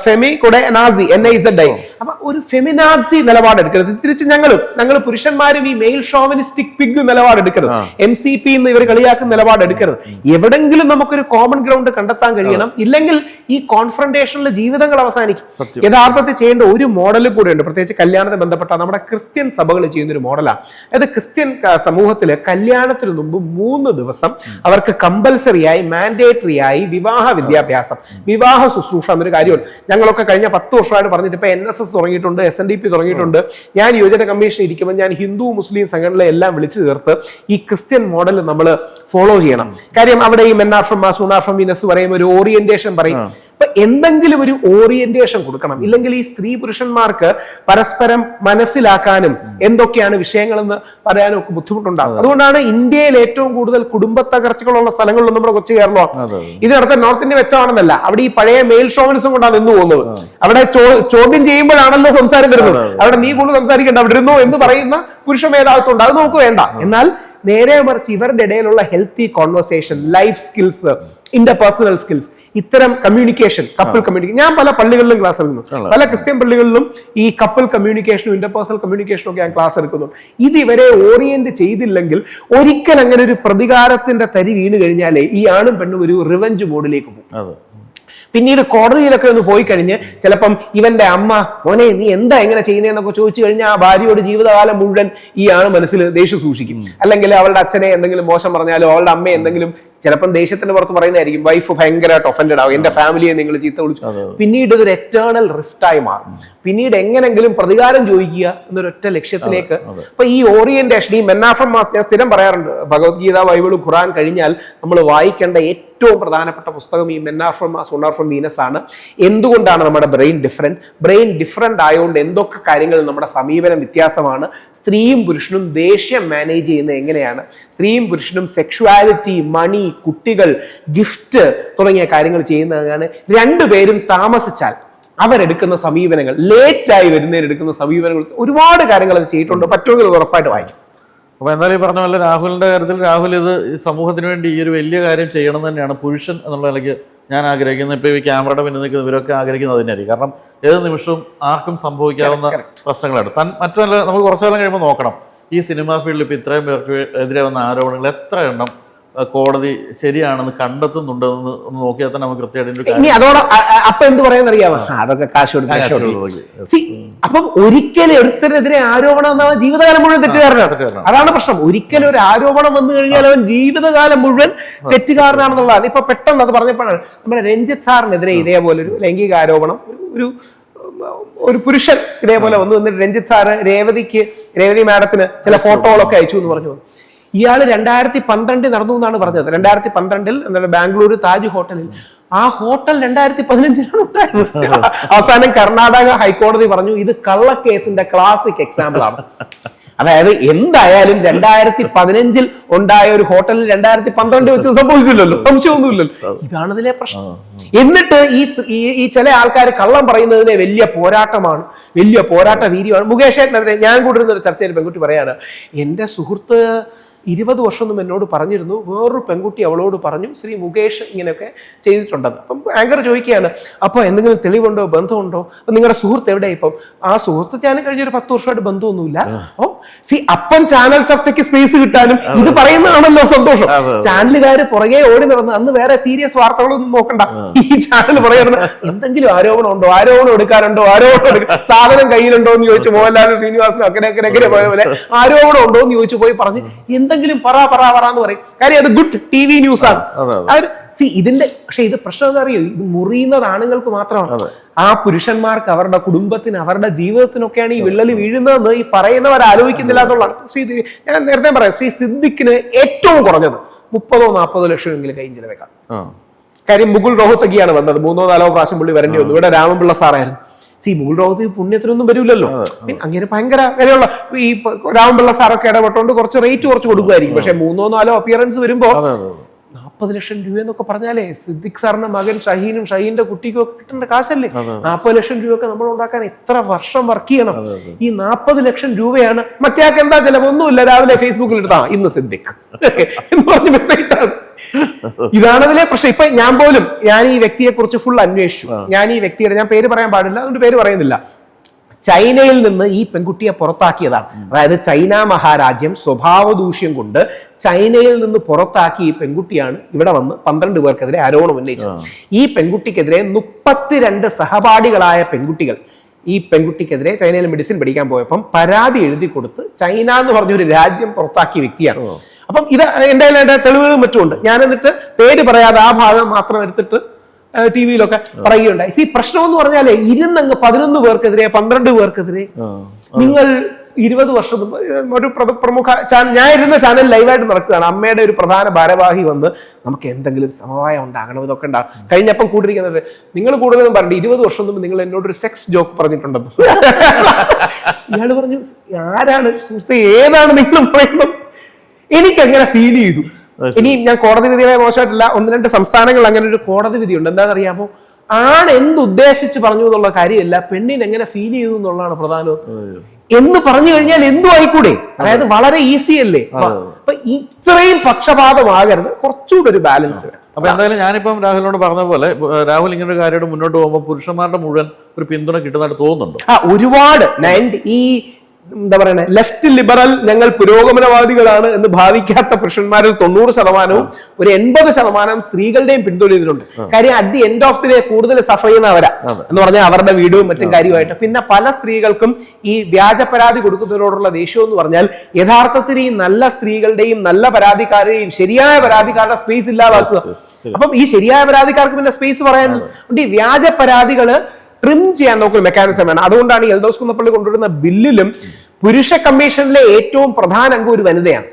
ഫെമി കൂടെ nazi N I Z I അപ്പൊ ഒരു ഫെമിനാസി നിലപാടെടുക്കരുത്. തിരിച്ച് ഞങ്ങളും ഞങ്ങൾ പുരുഷന്മാരും ഈ മെയിൽ ഷോവനിസ്റ്റിക് പിഗ് നിലപാടെടുക്കരുത്. എം സി പി എന്ന് ഇവർ കളിയാക്കുന്ന നിലപാടെടുക്കരുത്. എവിടെങ്കിലും നമുക്കൊരു കോമൺ ഗ്രൗണ്ട് കണ്ടെത്താൻ കഴിയണം. ഇല്ലെങ്കിൽ ഈ കോൺഫ്രണ്ടേഷനിൽ ജീവിതങ്ങൾ അവസാനിക്കും. യഥാർത്ഥത്തിൽ ചെയ്യേണ്ട ഒരു മോഡൽ കൂടെ ഉണ്ട്. പ്രത്യേകിച്ച് കല്യാണത്തെ ബന്ധപ്പെട്ട നമ്മുടെ ക്രിസ്ത്യൻ സഭകൾ ചെയ്യുന്ന ഒരു മോഡലാണ് അതായത് ക്രിസ്ത്യൻ സമൂഹത്തിൽ സമൂഹത്തിൽ കല്യാണത്തിന് മുമ്പ് മൂന്ന് ദിവസം അവർക്ക് കമ്പൽസറി ആയി മാൻഡേറ്ററി ആയി വിവാഹ വിദ്യാഭ്യാസം വിവാഹ ശുശ്രൂഷ എന്നൊരു കാര്യമുണ്ട്. ഞങ്ങളൊക്കെ കഴിഞ്ഞ പത്ത് വർഷമായിട്ട് പറഞ്ഞിട്ട് ഇപ്പൊ എൻ എസ് എസ് തുടങ്ങിയിട്ടുണ്ട് എസ് എൻ ഡി പി തുടങ്ങിയിട്ടുണ്ട്. ഞാൻ യുവജന കമ്മീഷൻ ഇരിക്കുമ്പോൾ ഞാൻ ഹിന്ദു മുസ്ലിം സംഘടനകളെ എല്ലാം വിളിച്ചു ചേർത്ത് ഈ ക്രിസ്ത്യൻ മോഡൽ നമ്മൾ ഫോളോ ചെയ്യണം. കാര്യം അവിടെ ഈ men are from Mars women are from Venus പറയും ഒരു ഓറിയന്റേഷൻ പറയും. അപ്പൊ എന്തെങ്കിലും ഒരു ഓറിയന്റേഷൻ കൊടുക്കണം. ഇല്ലെങ്കിൽ ഈ സ്ത്രീ പുരുഷന്മാർക്ക് പരസ്പരം മനസ്സിലാക്കാനും എന്തൊക്കെയാണ് വിഷയങ്ങളെന്ന് പറയാനും ഒക്കെ ബുദ്ധിമുട്ടുണ്ടാകും. അതുകൊണ്ടാണ് ഇന്ത്യയിൽ ഏറ്റവും കൂടുതൽ കുടുംബ തകർച്ചകളുള്ള സ്ഥലങ്ങളിൽ നമ്മുടെ കൊച്ചു കേരളമാണ് ഇതിനടുത്ത നോർത്ത് ഇന്ത്യ വെച്ചാണെന്നല്ല അവിടെ ഈ പഴയ മെയിൽ ഷോവനിസം കൊണ്ടാണ് നിന്ന് പോകുന്നത്. അവിടെ ചോദ്യം ചെയ്യുമ്പോഴാണല്ലോ സംസാരം വരുന്നത്. അവിടെ നീ കൂടുതൽ സംസാരിക്കേണ്ട അവിടെ ഇരുന്നോ എന്ന് പറയുന്ന പുരുഷ മേധാവിത്വം ഉണ്ട്. അത് നമുക്ക് വേണ്ട. എന്നാൽ നേരെ മറിച്ച് ഇവരുടെ ഇടയിലുള്ള healthy conversation life skills interpersonal skills ഇത്തരം കമ്മ്യൂണിക്കേഷൻ കപ്പിൾ കമ്മ്യൂണിക്കേഷൻ ഞാൻ പല പള്ളികളിലും ക്ലാസ് എടുക്കുന്നു. പല ക്രിസ്ത്യൻ പള്ളികളിലും ഈ കപ്പിൾ കമ്മ്യൂണിക്കേഷനും ഇന്റർപേഴ്സണൽ കമ്മ്യൂണിക്കേഷനും ഒക്കെ ഞാൻ ക്ലാസ് എടുക്കുന്നു. ഇത് ഇവരെ ഓറിയന്റ് ചെയ്തില്ലെങ്കിൽ ഒരിക്കൽ അങ്ങനെ ഒരു പ്രതികാരത്തിന്റെ തരി വീണ് കഴിഞ്ഞാലേ ഈ ആണും പെണ്ണും ഒരു റിവഞ്ച് മോഡിലേക്ക് പോകും. പിന്നീട് കോടതിയിലൊക്കെ ഒന്ന് പോയി കഴിഞ്ഞ് ചിലപ്പം ഇവന്റെ അമ്മ മോനെ നീ എന്താ എങ്ങനെ ചെയ്യുന്നതെന്നൊക്കെ ചോദിച്ചു കഴിഞ്ഞാൽ ആ ഭാര്യയോട് ജീവിതകാലം മുഴുവൻ ഈ ആണ് മനസ്സിൽ ദേഷ്യം സൂക്ഷിക്കും. അല്ലെങ്കിൽ അവളുടെ അച്ഛനെ എന്തെങ്കിലും മോശം പറഞ്ഞാലോ അവളുടെ അമ്മയെ എന്തെങ്കിലും ചിലപ്പം ദേഷ്യത്തിന് പുറത്ത് പറയുന്നതായിരിക്കും വൈഫ് ഭയങ്കരമായിട്ട് ഒഫൻഡഡ് ആവും എന്റെ ഫാമിലിയെ നിങ്ങൾ ചീത്ത വിളിച്ചു. പിന്നീട് ഇതൊരു എറ്റേണൽ റിഫ്റ്റായി മാറും. പിന്നീട് എങ്ങനെങ്കിലും പ്രതികാരം ചോദിക്കുക എന്നൊരൊറ്റ ലക്ഷ്യത്തിലേക്ക്. അപ്പൊ ഈ ഓറിയന്റേഷൻ ഈ മെന്നാഫം മാസ് ഞാൻ സ്ഥിരം പറയാറുണ്ട് ഭഗവത്ഗീത ബൈബിൾ ഖുറാൻ കഴിഞ്ഞാൽ നമ്മൾ വായിക്കേണ്ട ഏറ്റവും പ്രധാനപ്പെട്ട പുസ്തകം ഈ men are from women are from Venus ആണ്. എന്തുകൊണ്ടാണ് നമ്മുടെ ബ്രെയിൻ ഡിഫറെന്റ് ബ്രെയിൻ ഡിഫറെന്റ് ആയതുകൊണ്ട് എന്തൊക്കെ കാര്യങ്ങൾ നമ്മുടെ സമീപനം വ്യത്യാസമാണ്? സ്ത്രീയും പുരുഷനും ദേഷ്യം മാനേജ് ചെയ്യുന്നത് എങ്ങനെയാണ്? സ്ത്രീയും പുരുഷനും സെക്ഷുവാലിറ്റി മണി കുട്ടികൾ ഗിഫ്റ്റ് തുടങ്ങിയ കാര്യങ്ങൾ ചെയ്യുന്നതാണ്. രണ്ടുപേരും താമസിച്ചാൽ അവരെടുക്കുന്ന സമീപനങ്ങൾ ലേറ്റായി വരുന്നതിന് എടുക്കുന്ന സമീപനങ്ങൾ ഒരുപാട് കാര്യങ്ങൾ അത് ചെയ്തിട്ടുണ്ട്. പറ്റുമെങ്കിൽ ഉറപ്പായിട്ട് വായിക്കും. അപ്പോൾ എന്തായാലും ഈ പറഞ്ഞ പോലെ രാഹുലിന്റെ കാര്യത്തിൽ രാഹുൽ ഇത് ഈ സമൂഹത്തിന് വേണ്ടി ഈ ഒരു വലിയ കാര്യം ചെയ്യണം തന്നെയാണ് പുരുഷൻ എന്നുള്ള നിലയ്ക്ക് ഞാൻ ആഗ്രഹിക്കുന്നത്. ഇപ്പോൾ ഈ ക്യാമറയുടെ പിന്നിൽ നിൽക്കുന്ന ഇവരൊക്കെ ആഗ്രഹിക്കുന്നത് അതിനായിരിക്കും. കാരണം ഏത് നിമിഷവും ആർക്കും സംഭവിക്കാവുന്ന പ്രശ്നങ്ങളാണ്. തൻ മറ്റല്ല നമുക്ക് കുറച്ചു കാലം കഴിയുമ്പോൾ നോക്കണം. ഈ സിനിമാ ഫീൽഡിൽ ഇപ്പോൾ ഇത്രയും പേർക്ക് എതിരെ വന്ന ആരോപണങ്ങൾ എത്ര എണ്ണം കോടതി ശരിയാണെന്ന് കണ്ടെത്തുന്നുണ്ടെന്ന് ഒന്ന് നോക്കിയാൽ തന്നെ നമുക്ക് കൃത്യമായിട്ട് ഇനി അതോടെ അപ്പൊ എന്ത് പറയാൻ അറിയാമോ അതൊക്കെ കാശ് കൊടുത്ത് അപ്പം ഒരിക്കലും എടുത്തതിനെതിരെ ആരോപണം എന്നാണ് ജീവിതകാലം മുഴുവൻ തെറ്റുകാരനാണ്. അതാണ് പ്രശ്നം. ഒരിക്കലും ഒരു ആരോപണം വന്നു കഴിഞ്ഞാൽ അവൻ ജീവിതകാലം മുഴുവൻ തെറ്റുകാരനാണെന്നുള്ളതാണ്. ഇപ്പൊ പെട്ടെന്ന് അത് പറഞ്ഞപ്പോഴാണ് നമ്മുടെ രഞ്ജിത്ത് സാറിനെതിരെ ഇതേപോലെ ഒരു ലൈംഗിക ആരോപണം ഒരു- ഒരു ഒരു പുരുഷൻ ഇതേപോലെ വന്നു വന്നിട്ട് രഞ്ജിത്ത് സാറ് രേവതിക്ക് രേവതി മാഡത്തിന് ചില ഫോട്ടോകളൊക്കെ അയച്ചു എന്ന് പറഞ്ഞു. ഇയാൾ രണ്ടായിരത്തി പന്ത്രണ്ടിൽ നടന്നു എന്നാണ് പറഞ്ഞത്. രണ്ടായിരത്തി പന്ത്രണ്ടിൽ എന്താണ് ബാംഗ്ലൂർ താജ് ഹോട്ടലിൽ. ആ ഹോട്ടൽ രണ്ടായിരത്തി പതിനഞ്ചിലാണ് ഉണ്ടായത് അവസാനം കർണാടക ഹൈക്കോടതി പറഞ്ഞു ഇത് കള്ളക്കേസിന്റെ ക്ലാസിക് എക്സാമ്പിൾ ആണ്. അതായത് എന്തായാലും രണ്ടായിരത്തി പതിനഞ്ചിൽ ഉണ്ടായ ഒരു ഹോട്ടലിൽ രണ്ടായിരത്തി പന്ത്രണ്ട് വെച്ച് സംഭവിക്കില്ലല്ലോ. സംശയമൊന്നുമില്ലല്ലോ. ഇതാണ് ഇതിലെ പ്രശ്നം. എന്നിട്ട് ഈ ഈ- ചില ആൾക്കാർ കള്ളം പറയുന്നതിനെ വലിയ പോരാട്ടമാണ് വലിയ പോരാട്ട വീര്യമാണ് മുകേഷ് ഏട്ടനെതിരെ ഞാൻ കൂടിരുന്ന ഒരു ചർച്ചയിൽ പെൺകുട്ടി പറയാണ് എന്റെ സുഹൃത്ത് ഇരുപത് വർഷം മുമ്പ് എന്നോട് പറഞ്ഞിരുന്നു. വേറൊരു പെൺകുട്ടി അവളോട് പറഞ്ഞു. ശ്രീ മുകേഷ് ഇങ്ങനെയൊക്കെ ചെയ്തിട്ടുണ്ടെന്ന്. അപ്പം ആങ്കർ ചോദിക്കുകയാണ് അപ്പോൾ എന്തെങ്കിലും തെളിവുണ്ടോ? ബന്ധമുണ്ടോ? അപ്പം നിങ്ങളുടെ സുഹൃത്ത് എവിടെ ഇപ്പം? ആ സുഹൃത്ത് ഞാൻ കഴിഞ്ഞൊരു പത്ത് വർഷമായിട്ട് ബന്ധമൊന്നുമില്ല. അപ്പം സി അപ്പൻ ചാനൽ ചർച്ചയ്ക്ക് സ്പേസ് കിട്ടാനും ഇത് പറയുന്നതാണല്ലോ സന്തോഷം. ചാനലുകാർ പുറകെ ഓടി നടന്ന് അന്ന് വേറെ സീരിയസ് വാർത്തകളൊന്നും നോക്കണ്ട. ഈ ചാനൽ പറയുന്നത് എന്തെങ്കിലും ആരോപണം ഉണ്ടോ? ആരോപണം എടുക്കാറുണ്ടോ ആരോപണം എടുക്കാൻ സാധനം കയ്യിലുണ്ടോ എന്ന് ചോദിച്ചു മോഹൻലാലും ശ്രീനിവാസനും അങ്ങനെ അങ്ങനെ അങ്ങനെ പോയ പോലെ ആരോപണം ഉണ്ടോ എന്ന് ചോദിച്ചു പോയി പറഞ്ഞ് എന്തെങ്കിലും പറ പറ പറ എന്ന് പറയും. കാര്യം അത് ഗുഡ് ടി വി ന്യൂസ് ആണ്. അവർ സി ഇതിന്റെ പക്ഷെ ഇത് പ്രശ്നം എന്താ അറിയോ? ഇത് മുറിയുന്നത് ആണുങ്ങൾക്ക് മാത്രമാണ്. ആ പുരുഷന്മാർക്ക് അവരുടെ കുടുംബത്തിന് അവരുടെ ജീവിതത്തിനൊക്കെയാണ് ഈ വിള്ളൽ വീഴുന്നതെന്ന് ഈ പറയുന്നവർ ആലോചിക്കുന്നില്ല എന്നുള്ളതാണ്. ശ്രീ ഞാൻ നേരത്തെ പറയാം ശ്രീ സിദ്ദിഖിന് ഏറ്റവും കുറഞ്ഞത് മുപ്പതോ നാൽപ്പതോ ലക്ഷം എങ്കിലും കൈ ചിലവേക്കാം കാര്യം മുകുൾ റോഹത്തക്കിയാണ് വന്നത്. മൂന്നോ നാലോ പ്രാവശ്യം പുള്ളി വരേണ്ടി വന്നു. ഇവിടെ രാമപിള്ള സാറായിരുന്നു. സി മുകുൾ റോഹത്ത് പുണ്യത്തിനൊന്നും വരില്ലല്ലോ പിന്നെ അങ്ങനെ ഭയങ്കര വിലയുള്ള ഈ രാമപിള്ള സാറൊക്കെ ഇടപെട്ടുകൊണ്ട് കുറച്ച് റേറ്റ് കുറച്ച് കൊടുക്കുമായിരിക്കും പക്ഷെ മൂന്നോ നാലോ അപ്പിയറൻസ് വരുമ്പോ അതെ അതെ അതെ. നാൽപ്പത് ലക്ഷം രൂപ എന്നൊക്കെ പറഞ്ഞാലേ സിദ്ദിഖ് സാറിന്റെ മകൻ ഷഹീനും ഷഹീന്റെ കുട്ടിക്കും ഒക്കെ കിട്ടേണ്ട കാശല്ലേ? നാൽപ്പത് ലക്ഷം രൂപയൊക്കെ നമ്മൾ ഉണ്ടാക്കാൻ എത്ര വർഷം വർക്ക് ചെയ്യണം? ഈ നാൽപ്പത് ലക്ഷം രൂപയാണ്. മറ്റേ ആൾക്ക് എന്താ ചിലവ്? ഒന്നുമില്ല. രാവിലെ ഫേസ്ബുക്കിൽ എടുത്താ ഇന്ന് സിദ്ദിഖ്. എന്ന് പറഞ്ഞ് മെസ്സേജ് ഇതാണ് അതിലെ പ്രശ്നം. ഇപ്പൊ ഞാൻ പോലും ഞാൻ ഈ വ്യക്തിയെ കുറിച്ച് ഫുൾ അന്വേഷിച്ചു ഞാൻ ഈ വ്യക്തിയുടെ ഞാൻ പേര് പറയാൻ പാടില്ല. അതുകൊണ്ട് പേര് പറയുന്നില്ല. ചൈനയിൽ നിന്ന് ഈ പെൺകുട്ടിയെ പുറത്താക്കിയതാണ്. അതായത് ചൈന മഹാരാജ്യം സ്വഭാവ ദൂഷ്യം കൊണ്ട് ചൈനയിൽ നിന്ന് പുറത്താക്കി ഈ പെൺകുട്ടിയാണ് ഇവിടെ വന്ന് പന്ത്രണ്ട് പേർക്കെതിരെ ആരോപണം ഉന്നയിച്ചത്. ഈ പെൺകുട്ടിക്കെതിരെ മുപ്പത്തിരണ്ട് സഹപാഠികളായ പെൺകുട്ടികൾ ഈ പെൺകുട്ടിക്കെതിരെ ചൈനയിൽ മെഡിസിൻ പഠിക്കാൻ പോയപ്പം പരാതി എഴുതി കൊടുത്ത് ചൈന എന്ന് പറഞ്ഞ ഒരു രാജ്യം പുറത്താക്കിയ വ്യക്തിയാണ്. അപ്പം ഇത് എന്റെ തെളിവ് തെളിവുകളും മറ്റുമുണ്ട്. ഞാൻ എന്നിട്ട് പേര് പറയാതെ ആ ഭാഗം മാത്രം എടുത്തിട്ട് ടി വിയിലൊക്കെ പറയുകയുണ്ടായി. സി പ്രശ്നം എന്ന് പറഞ്ഞാലേ ഇരുന്നങ്ങ് പതിനൊന്ന് പേർക്കെതിരെ പന്ത്രണ്ട് പേർക്കെതിരെ നിങ്ങൾ ഇരുപത് വർഷം ഒരു പ്രമുഖ ചാനൽ ഞാൻ ഇരുന്ന ചാനൽ ലൈവായിട്ട് നടക്കുകയാണ്. അമ്മയുടെ ഒരു പ്രധാന ഭാരവാഹി വന്ന് നമുക്ക് എന്തെങ്കിലും സമവായം ഉണ്ടാകണം ഇതൊക്കെ ഉണ്ടാകും കഴിഞ്ഞപ്പം കൂട്ടിരിക്കുന്നത് നിങ്ങൾ കൂടുതലും പറഞ്ഞു ഇരുപത് വർഷം മുമ്പ് നിങ്ങൾ എന്നോട് ഒരു സെക്സ് ജോക്ക് പറഞ്ഞിട്ടുണ്ടെന്ന്. ഇയാൾ പറഞ്ഞു ആരാണ് ഏതാണ് നിങ്ങൾ പറയുന്നത്? എനിക്ക് അങ്ങനെ ഫീൽ ചെയ്തു. ഇനി ഞാൻ കോടതി വിധികളെ മോശമായിട്ടില്ല ഒന്ന് രണ്ട് സംസ്ഥാനങ്ങളിൽ അങ്ങനെ ഒരു കോടതി വിധിയുണ്ട്. എന്താണെന്നറിയാമോ? ആണ് എന്ത് ഉദ്ദേശിച്ച് പറഞ്ഞു എന്നുള്ള കാര്യമല്ല പെണ്ണിന് എങ്ങനെ ഫീൽ ചെയ്തു എന്നുള്ളതാണ് പ്രധാനം. എന്ന് പറഞ്ഞു കഴിഞ്ഞാൽ എന്തു ആയിക്കൂടെ? അതായത് വളരെ ഈസി അല്ലേ? അപ്പൊ ഇത്രയും പക്ഷപാതമാകരുത്. കുറച്ചുകൂടെ ഒരു ബാലൻസ് വേണം. അപ്പൊ എന്തായാലും ഞാനിപ്പം രാഹുലിനോട് പറഞ്ഞ പോലെ രാഹുൽ ഇങ്ങനെ ഒരു കാര്യമായിട്ട് മുന്നോട്ട് പോകുമ്പോൾ പുരുഷന്മാരുടെ മുഴുവൻ ഒരു പിന്തുണ കിട്ടുന്നതായിട്ട് തോന്നുന്നുണ്ട്? ആ ഒരുപാട്. നയന്റി ഈ എന്താ പറയണേ? ലെഫ്റ്റ് ലിബറൽ ഞങ്ങൾ പുരോഗമനവാദികളാണ് എന്ന് ഭാവിക്കാത്ത പുരുഷന്മാരിൽ തൊണ്ണൂറ് ശതമാനവും ഒരു എൺപത് ശതമാനം സ്ത്രീകളുടെയും പിന്തുണയുന്നുണ്ട് കാര്യം at the end of the day കൂടുതൽ സഫർ ചെയ്യുന്നവരാ. എന്ന് പറഞ്ഞാൽ അവരുടെ വീടും മറ്റും കാര്യമായിട്ട്. പിന്നെ പല സ്ത്രീകൾക്കും ഈ വ്യാജ പരാതി കൊടുക്കുന്നതിനോടുള്ള ദേഷ്യം എന്ന് പറഞ്ഞാൽ യഥാർത്ഥത്തിൽ ഈ നല്ല സ്ത്രീകളുടെയും നല്ല പരാതിക്കാരെയും ശരിയായ പരാതിക്കാരുടെ സ്പേസ് ഇല്ലാതാക്കുക. അപ്പം ഈ ശരിയായ പരാതിക്കാർക്ക് പിന്നെ സ്പേസ് പറയാൻ ഈ വ്യാജ പരാതികൾ ട്രിം ചെയ്യാൻ നോക്കുന്ന മെക്കാനിസം വേണം അതുകൊണ്ടാണ് എൽദോസ് കുന്നപ്പള്ളി കൊണ്ടുവരുന്ന ബില്ലിലും പുരുഷ കമ്മീഷനിലെ ഏറ്റവും പ്രധാന അംഗം ഒരു വനിതയാണ്.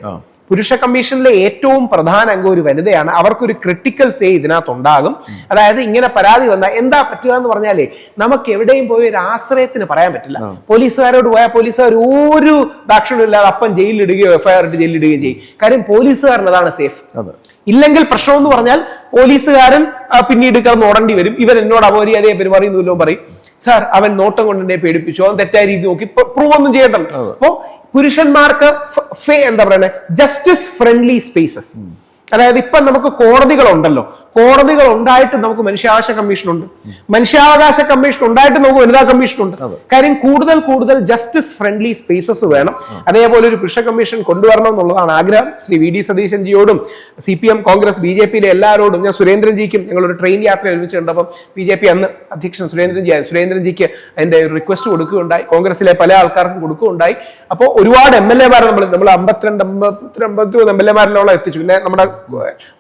പുരുഷ കമ്മീഷനിലെ ഏറ്റവും പ്രധാന അംഗം ഒരു വനിതയാണ്. അവർക്കൊരു ക്രിട്ടിക്കൽ സേ ഇതിനകത്ത് ഉണ്ടാകും അതായത് ഇങ്ങനെ പരാതി വന്നാൽ എന്താ പറ്റുക എന്ന് പറഞ്ഞാലേ നമുക്ക് എവിടെയും പോയി ഒരു ആശ്രയത്തിന് പറയാൻ പറ്റില്ല. പോലീസുകാരോട് പോയാൽ പോലീസുകാർ ഒരു ദാക്ഷിണ്യം ഇല്ലാതെ അപ്പം ജയിലിലിടുകയോ എഫ്ഐആർ ഇട്ട് ജയിലിലിടുകയും ചെയ്യും. കാര്യം പോലീസുകാരൻ അതാണ് സേഫ് ഇല്ലെങ്കിൽ പ്രശ്നം എന്ന് പറഞ്ഞാൽ പോലീസുകാരൻ പിന്നീട് കിടന്ന് ഓടേണ്ടി വരും. ഇവൻ എന്നോട് അപമര്യാദയെ പെരുമാറിയെന്നല്ലോ പറയും. സാർ അവൻ നോട്ടം കൊണ്ട് എന്നെ പേടിപ്പിച്ചു. അവൻ തെറ്റായ രീതി നോക്കി. പ്രൂവ് ഒന്നും ചെയ്യട്ടെ അപ്പോ പുരുഷന്മാർക്ക് എന്താ പറയുന്നത് ജസ്റ്റിസ് ഫ്രണ്ട്ലി സ്പേസസ് അതായത് ഇപ്പൊ നമുക്ക് കോടതികളുണ്ടല്ലോ. കോടതികൾ ഉണ്ടായിട്ട് നമുക്ക് മനുഷ്യാവകാശ കമ്മീഷൻ ഉണ്ട്. മനുഷ്യാവകാശ കമ്മീഷൻ ഉണ്ടായിട്ട് നമുക്ക് വനിതാ കമ്മീഷൻ ഉണ്ട്. കാര്യം കൂടുതൽ കൂടുതൽ ജസ്റ്റിസ് ഫ്രണ്ട്ലി സ്പേസസ് വേണം. അതേപോലെ ഒരു പുരുഷ കമ്മീഷൻ കൊണ്ടുവരണം എന്നുള്ളതാണ് ആഗ്രഹം. Shri V D Satheesan ജിയോടും C P M Congress B J പിയിലെ എല്ലാവരോടും ഞാൻ സുരേന്ദ്രൻ ജിക്കും ഞങ്ങളൊരു ട്രെയിൻ യാത്ര ഒരുമിച്ച് കണ്ടപ്പം ബി ജെ പി അന്ന് അധ്യക്ഷൻ സുരേന്ദ്രൻ ജി സുരേന്ദ്രൻ ജിക്ക് അതിന്റെ ഒരു റിക്വസ്റ്റ് കൊടുക്കുകയുണ്ടായി. കോൺഗ്രസിലെ പല ആൾക്കാർക്കും കൊടുക്കുകയുണ്ടായി. അപ്പോൾ ഒരുപാട് എം എൽ എമാരെ നമ്മൾ നമ്മൾ അമ്പത്തിരണ്ട് അമ്പത്തി അമ്പത്തി മൂന്ന് എം എൽ എമാരിലോളം എത്തിച്ചു. പിന്നെ നമ്മുടെ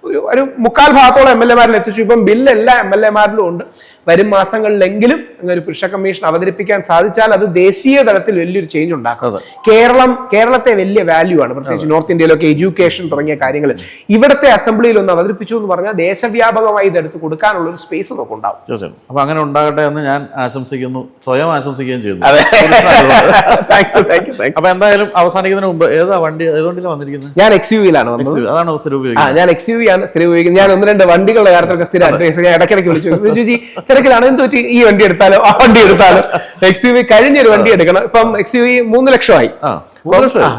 ഒരു ഒരു മുക്കാൽ ഭാഗത്തോളം എം എൽ എമാരിൽ എത്തിച്ചു. ഇപ്പം ബില്ല് എല്ലാ എം എൽ എമാരിലും ഉണ്ട്. വരും മാസങ്ങളിലെങ്കിലും അങ്ങനെ ഒരു പുരുഷ കമ്മീഷൻ അവതരിപ്പിക്കാൻ സാധിച്ചാൽ അത് ദേശീയ തലത്തിൽ വലിയൊരു ചേഞ്ച് ഉണ്ടാക്കും. കേരളം കേരളത്തെ വലിയ വാല്യൂ ആണ്. പ്രത്യേകിച്ച് നോർത്ത് ഇന്ത്യയിലൊക്കെ എഡ്യൂക്കേഷൻ തുടങ്ങിയ കാര്യങ്ങൾ. ഇവിടുത്തെ അസംബ്ലിയിൽ ഒന്ന് അവതരിപ്പിച്ചു എന്ന് പറഞ്ഞാൽ ദേശവ്യാപകമായി ഇതെടുത്ത് കൊടുക്കാനുള്ള ഒരു സ്പേസ് നമുക്ക് ഉണ്ടാവും. തീർച്ചയായും. അപ്പൊ അങ്ങനെ ഉണ്ടാകട്ടെ എന്ന് ഞാൻ ആശംസിക്കുന്നു. സ്വയം ആശംസിക്കുകയും ചെയ്യുന്നു (laughs) അപ്പൊ എന്തായാലും അവസാനിക്കുന്നതിന് മുമ്പ് ഏതാ വണ്ടി ഏതുകൊണ്ടിലാണ് വന്നിരിക്കുന്നത്? ഞാൻ എക്സ് യു വിയിലാണ് വന്നത് അതാണ് സ്ഥിരം ഉപയോഗിക്കുന്നത് ഞാൻ എക്സ് യു വി ആണ് സ്ഥിരം ഉപയോഗിക്കുന്നത് ഞാൻ ഒന്ന് രണ്ട് വണ്ടികളുടെ കാര്യത്തിലൊക്കെ സ്ഥിരം അഡ്വൈസ് ഞാൻ ഇടയ്ക്കിടയ്ക്ക് വിളിച്ചു. ബിജുജി തിരക്കിലാണ്. എന്ത് പറ്റി? ഈ വണ്ടി എടുത്താലോ? ആ വണ്ടി എടുത്താലോ? എക്സ് യു വി കഴിഞ്ഞൊരു വണ്ടി എടുക്കണം. ഇപ്പം എക്സ് യു വി മൂന്ന് ലക്ഷമായി.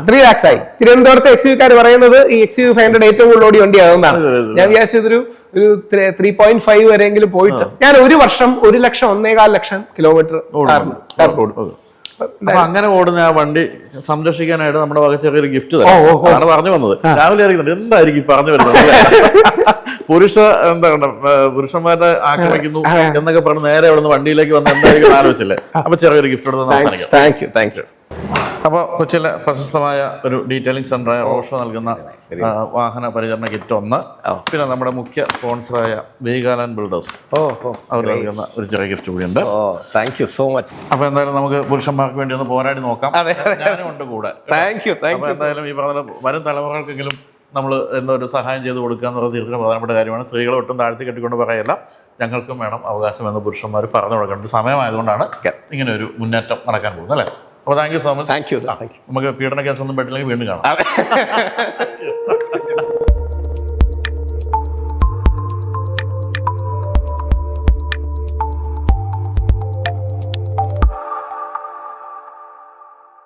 ത്രീ ലാക്സ് ആയി. തിരുവനന്തപുരത്തെ എക്സ് യു കാർ പറയുന്നത് ഈ എക്സ് യു ഫൈവ് ഹൺഡ്രഡ് ഏറ്റവും കൂടുതൽ ഓടി വണ്ടിയാകുന്നതാണ്. ഞാൻ വിചാരിച്ചതൊരു ഒരു ത്രീ പോയിന്റ് ഫൈവ് വരെയെങ്കിലും പോയിട്ട് ഞാൻ ഒരു വർഷം ഒരു ലക്ഷം ഒന്നേകാൽ ലക്ഷം കിലോമീറ്റർ ഓടാറുണ്ട് അങ്ങനെ ഓടുന്ന ആ വണ്ടി സംരക്ഷിക്കാനായിട്ട് നമ്മുടെ വക ചെറിയൊരു ഗിഫ്റ്റ്. ആണ് പറഞ്ഞു വന്നത്. രാവിലെ അറിയുന്നുണ്ട് എന്തായിരിക്കും പറഞ്ഞു വരുന്നത്? (laughs) പുരുഷ എന്താ പുരുഷന്മാരെ ആക്രമിക്കുന്നു എന്നൊക്കെ പറഞ്ഞ് നേരെ അവിടെ നിന്ന് വണ്ടിയിലേക്ക് വന്ന് എന്തായിരിക്കും ആലോചിച്ചില്ലേ? അപ്പൊ ചെറിയൊരു ഗിഫ്റ്റ് എടുത്ത് താങ്ക് യു താങ്ക് യു അപ്പോൾ കൊച്ചിയിലെ പ്രശസ്തമായ ഒരു ഡീറ്റെയിലിംഗ് സെന്ററായ റോഷോ നൽകുന്ന വാഹന പരിചരണ കിറ്റ് ഒന്ന്. പിന്നെ നമ്മുടെ മുഖ്യ സ്പോൺസറായ വീഗാലൻ ബിൽഡേഴ്സ് ഓ അവർ നൽകുന്ന ഒരു ചെറിയ ഗിഫ്റ്റ് കൂടിയുണ്ട് oh thank you so much അപ്പോൾ എന്തായാലും നമുക്ക് പുരുഷന്മാർക്ക് വേണ്ടി ഒന്ന് പോരാടി നോക്കാം. ഞാനും ഉണ്ട് കൂടെ. താങ്ക് യു താങ്ക് യു എന്തായാലും ഈ പറഞ്ഞ വരും തലമുറകൾക്കെങ്കിലും നമ്മൾ എന്നൊരു സഹായം ചെയ്ത് കൊടുക്കുക എന്നുള്ളത് തീർച്ചയായും പ്രധാനപ്പെട്ട കാര്യമാണ്. സ്ത്രീകളെ ഒട്ടും താഴ്ത്തി കെട്ടിക്കൊണ്ട് പറയല്ല. ഞങ്ങൾക്കും വേണം അവകാശം എന്ന് പുരുഷന്മാർ പറഞ്ഞു കൊടുക്കേണ്ട സമയമായതുകൊണ്ടാണ് ഇങ്ങനെ ഒരു മുന്നേറ്റം നടക്കാൻ പോകുന്നത് അല്ലേ? അപ്പോൾ thank you so much thank you നമുക്ക് പീഡന കേസൊന്നും പറ്റില്ലെങ്കിൽ വീണ്ടും കാണാം.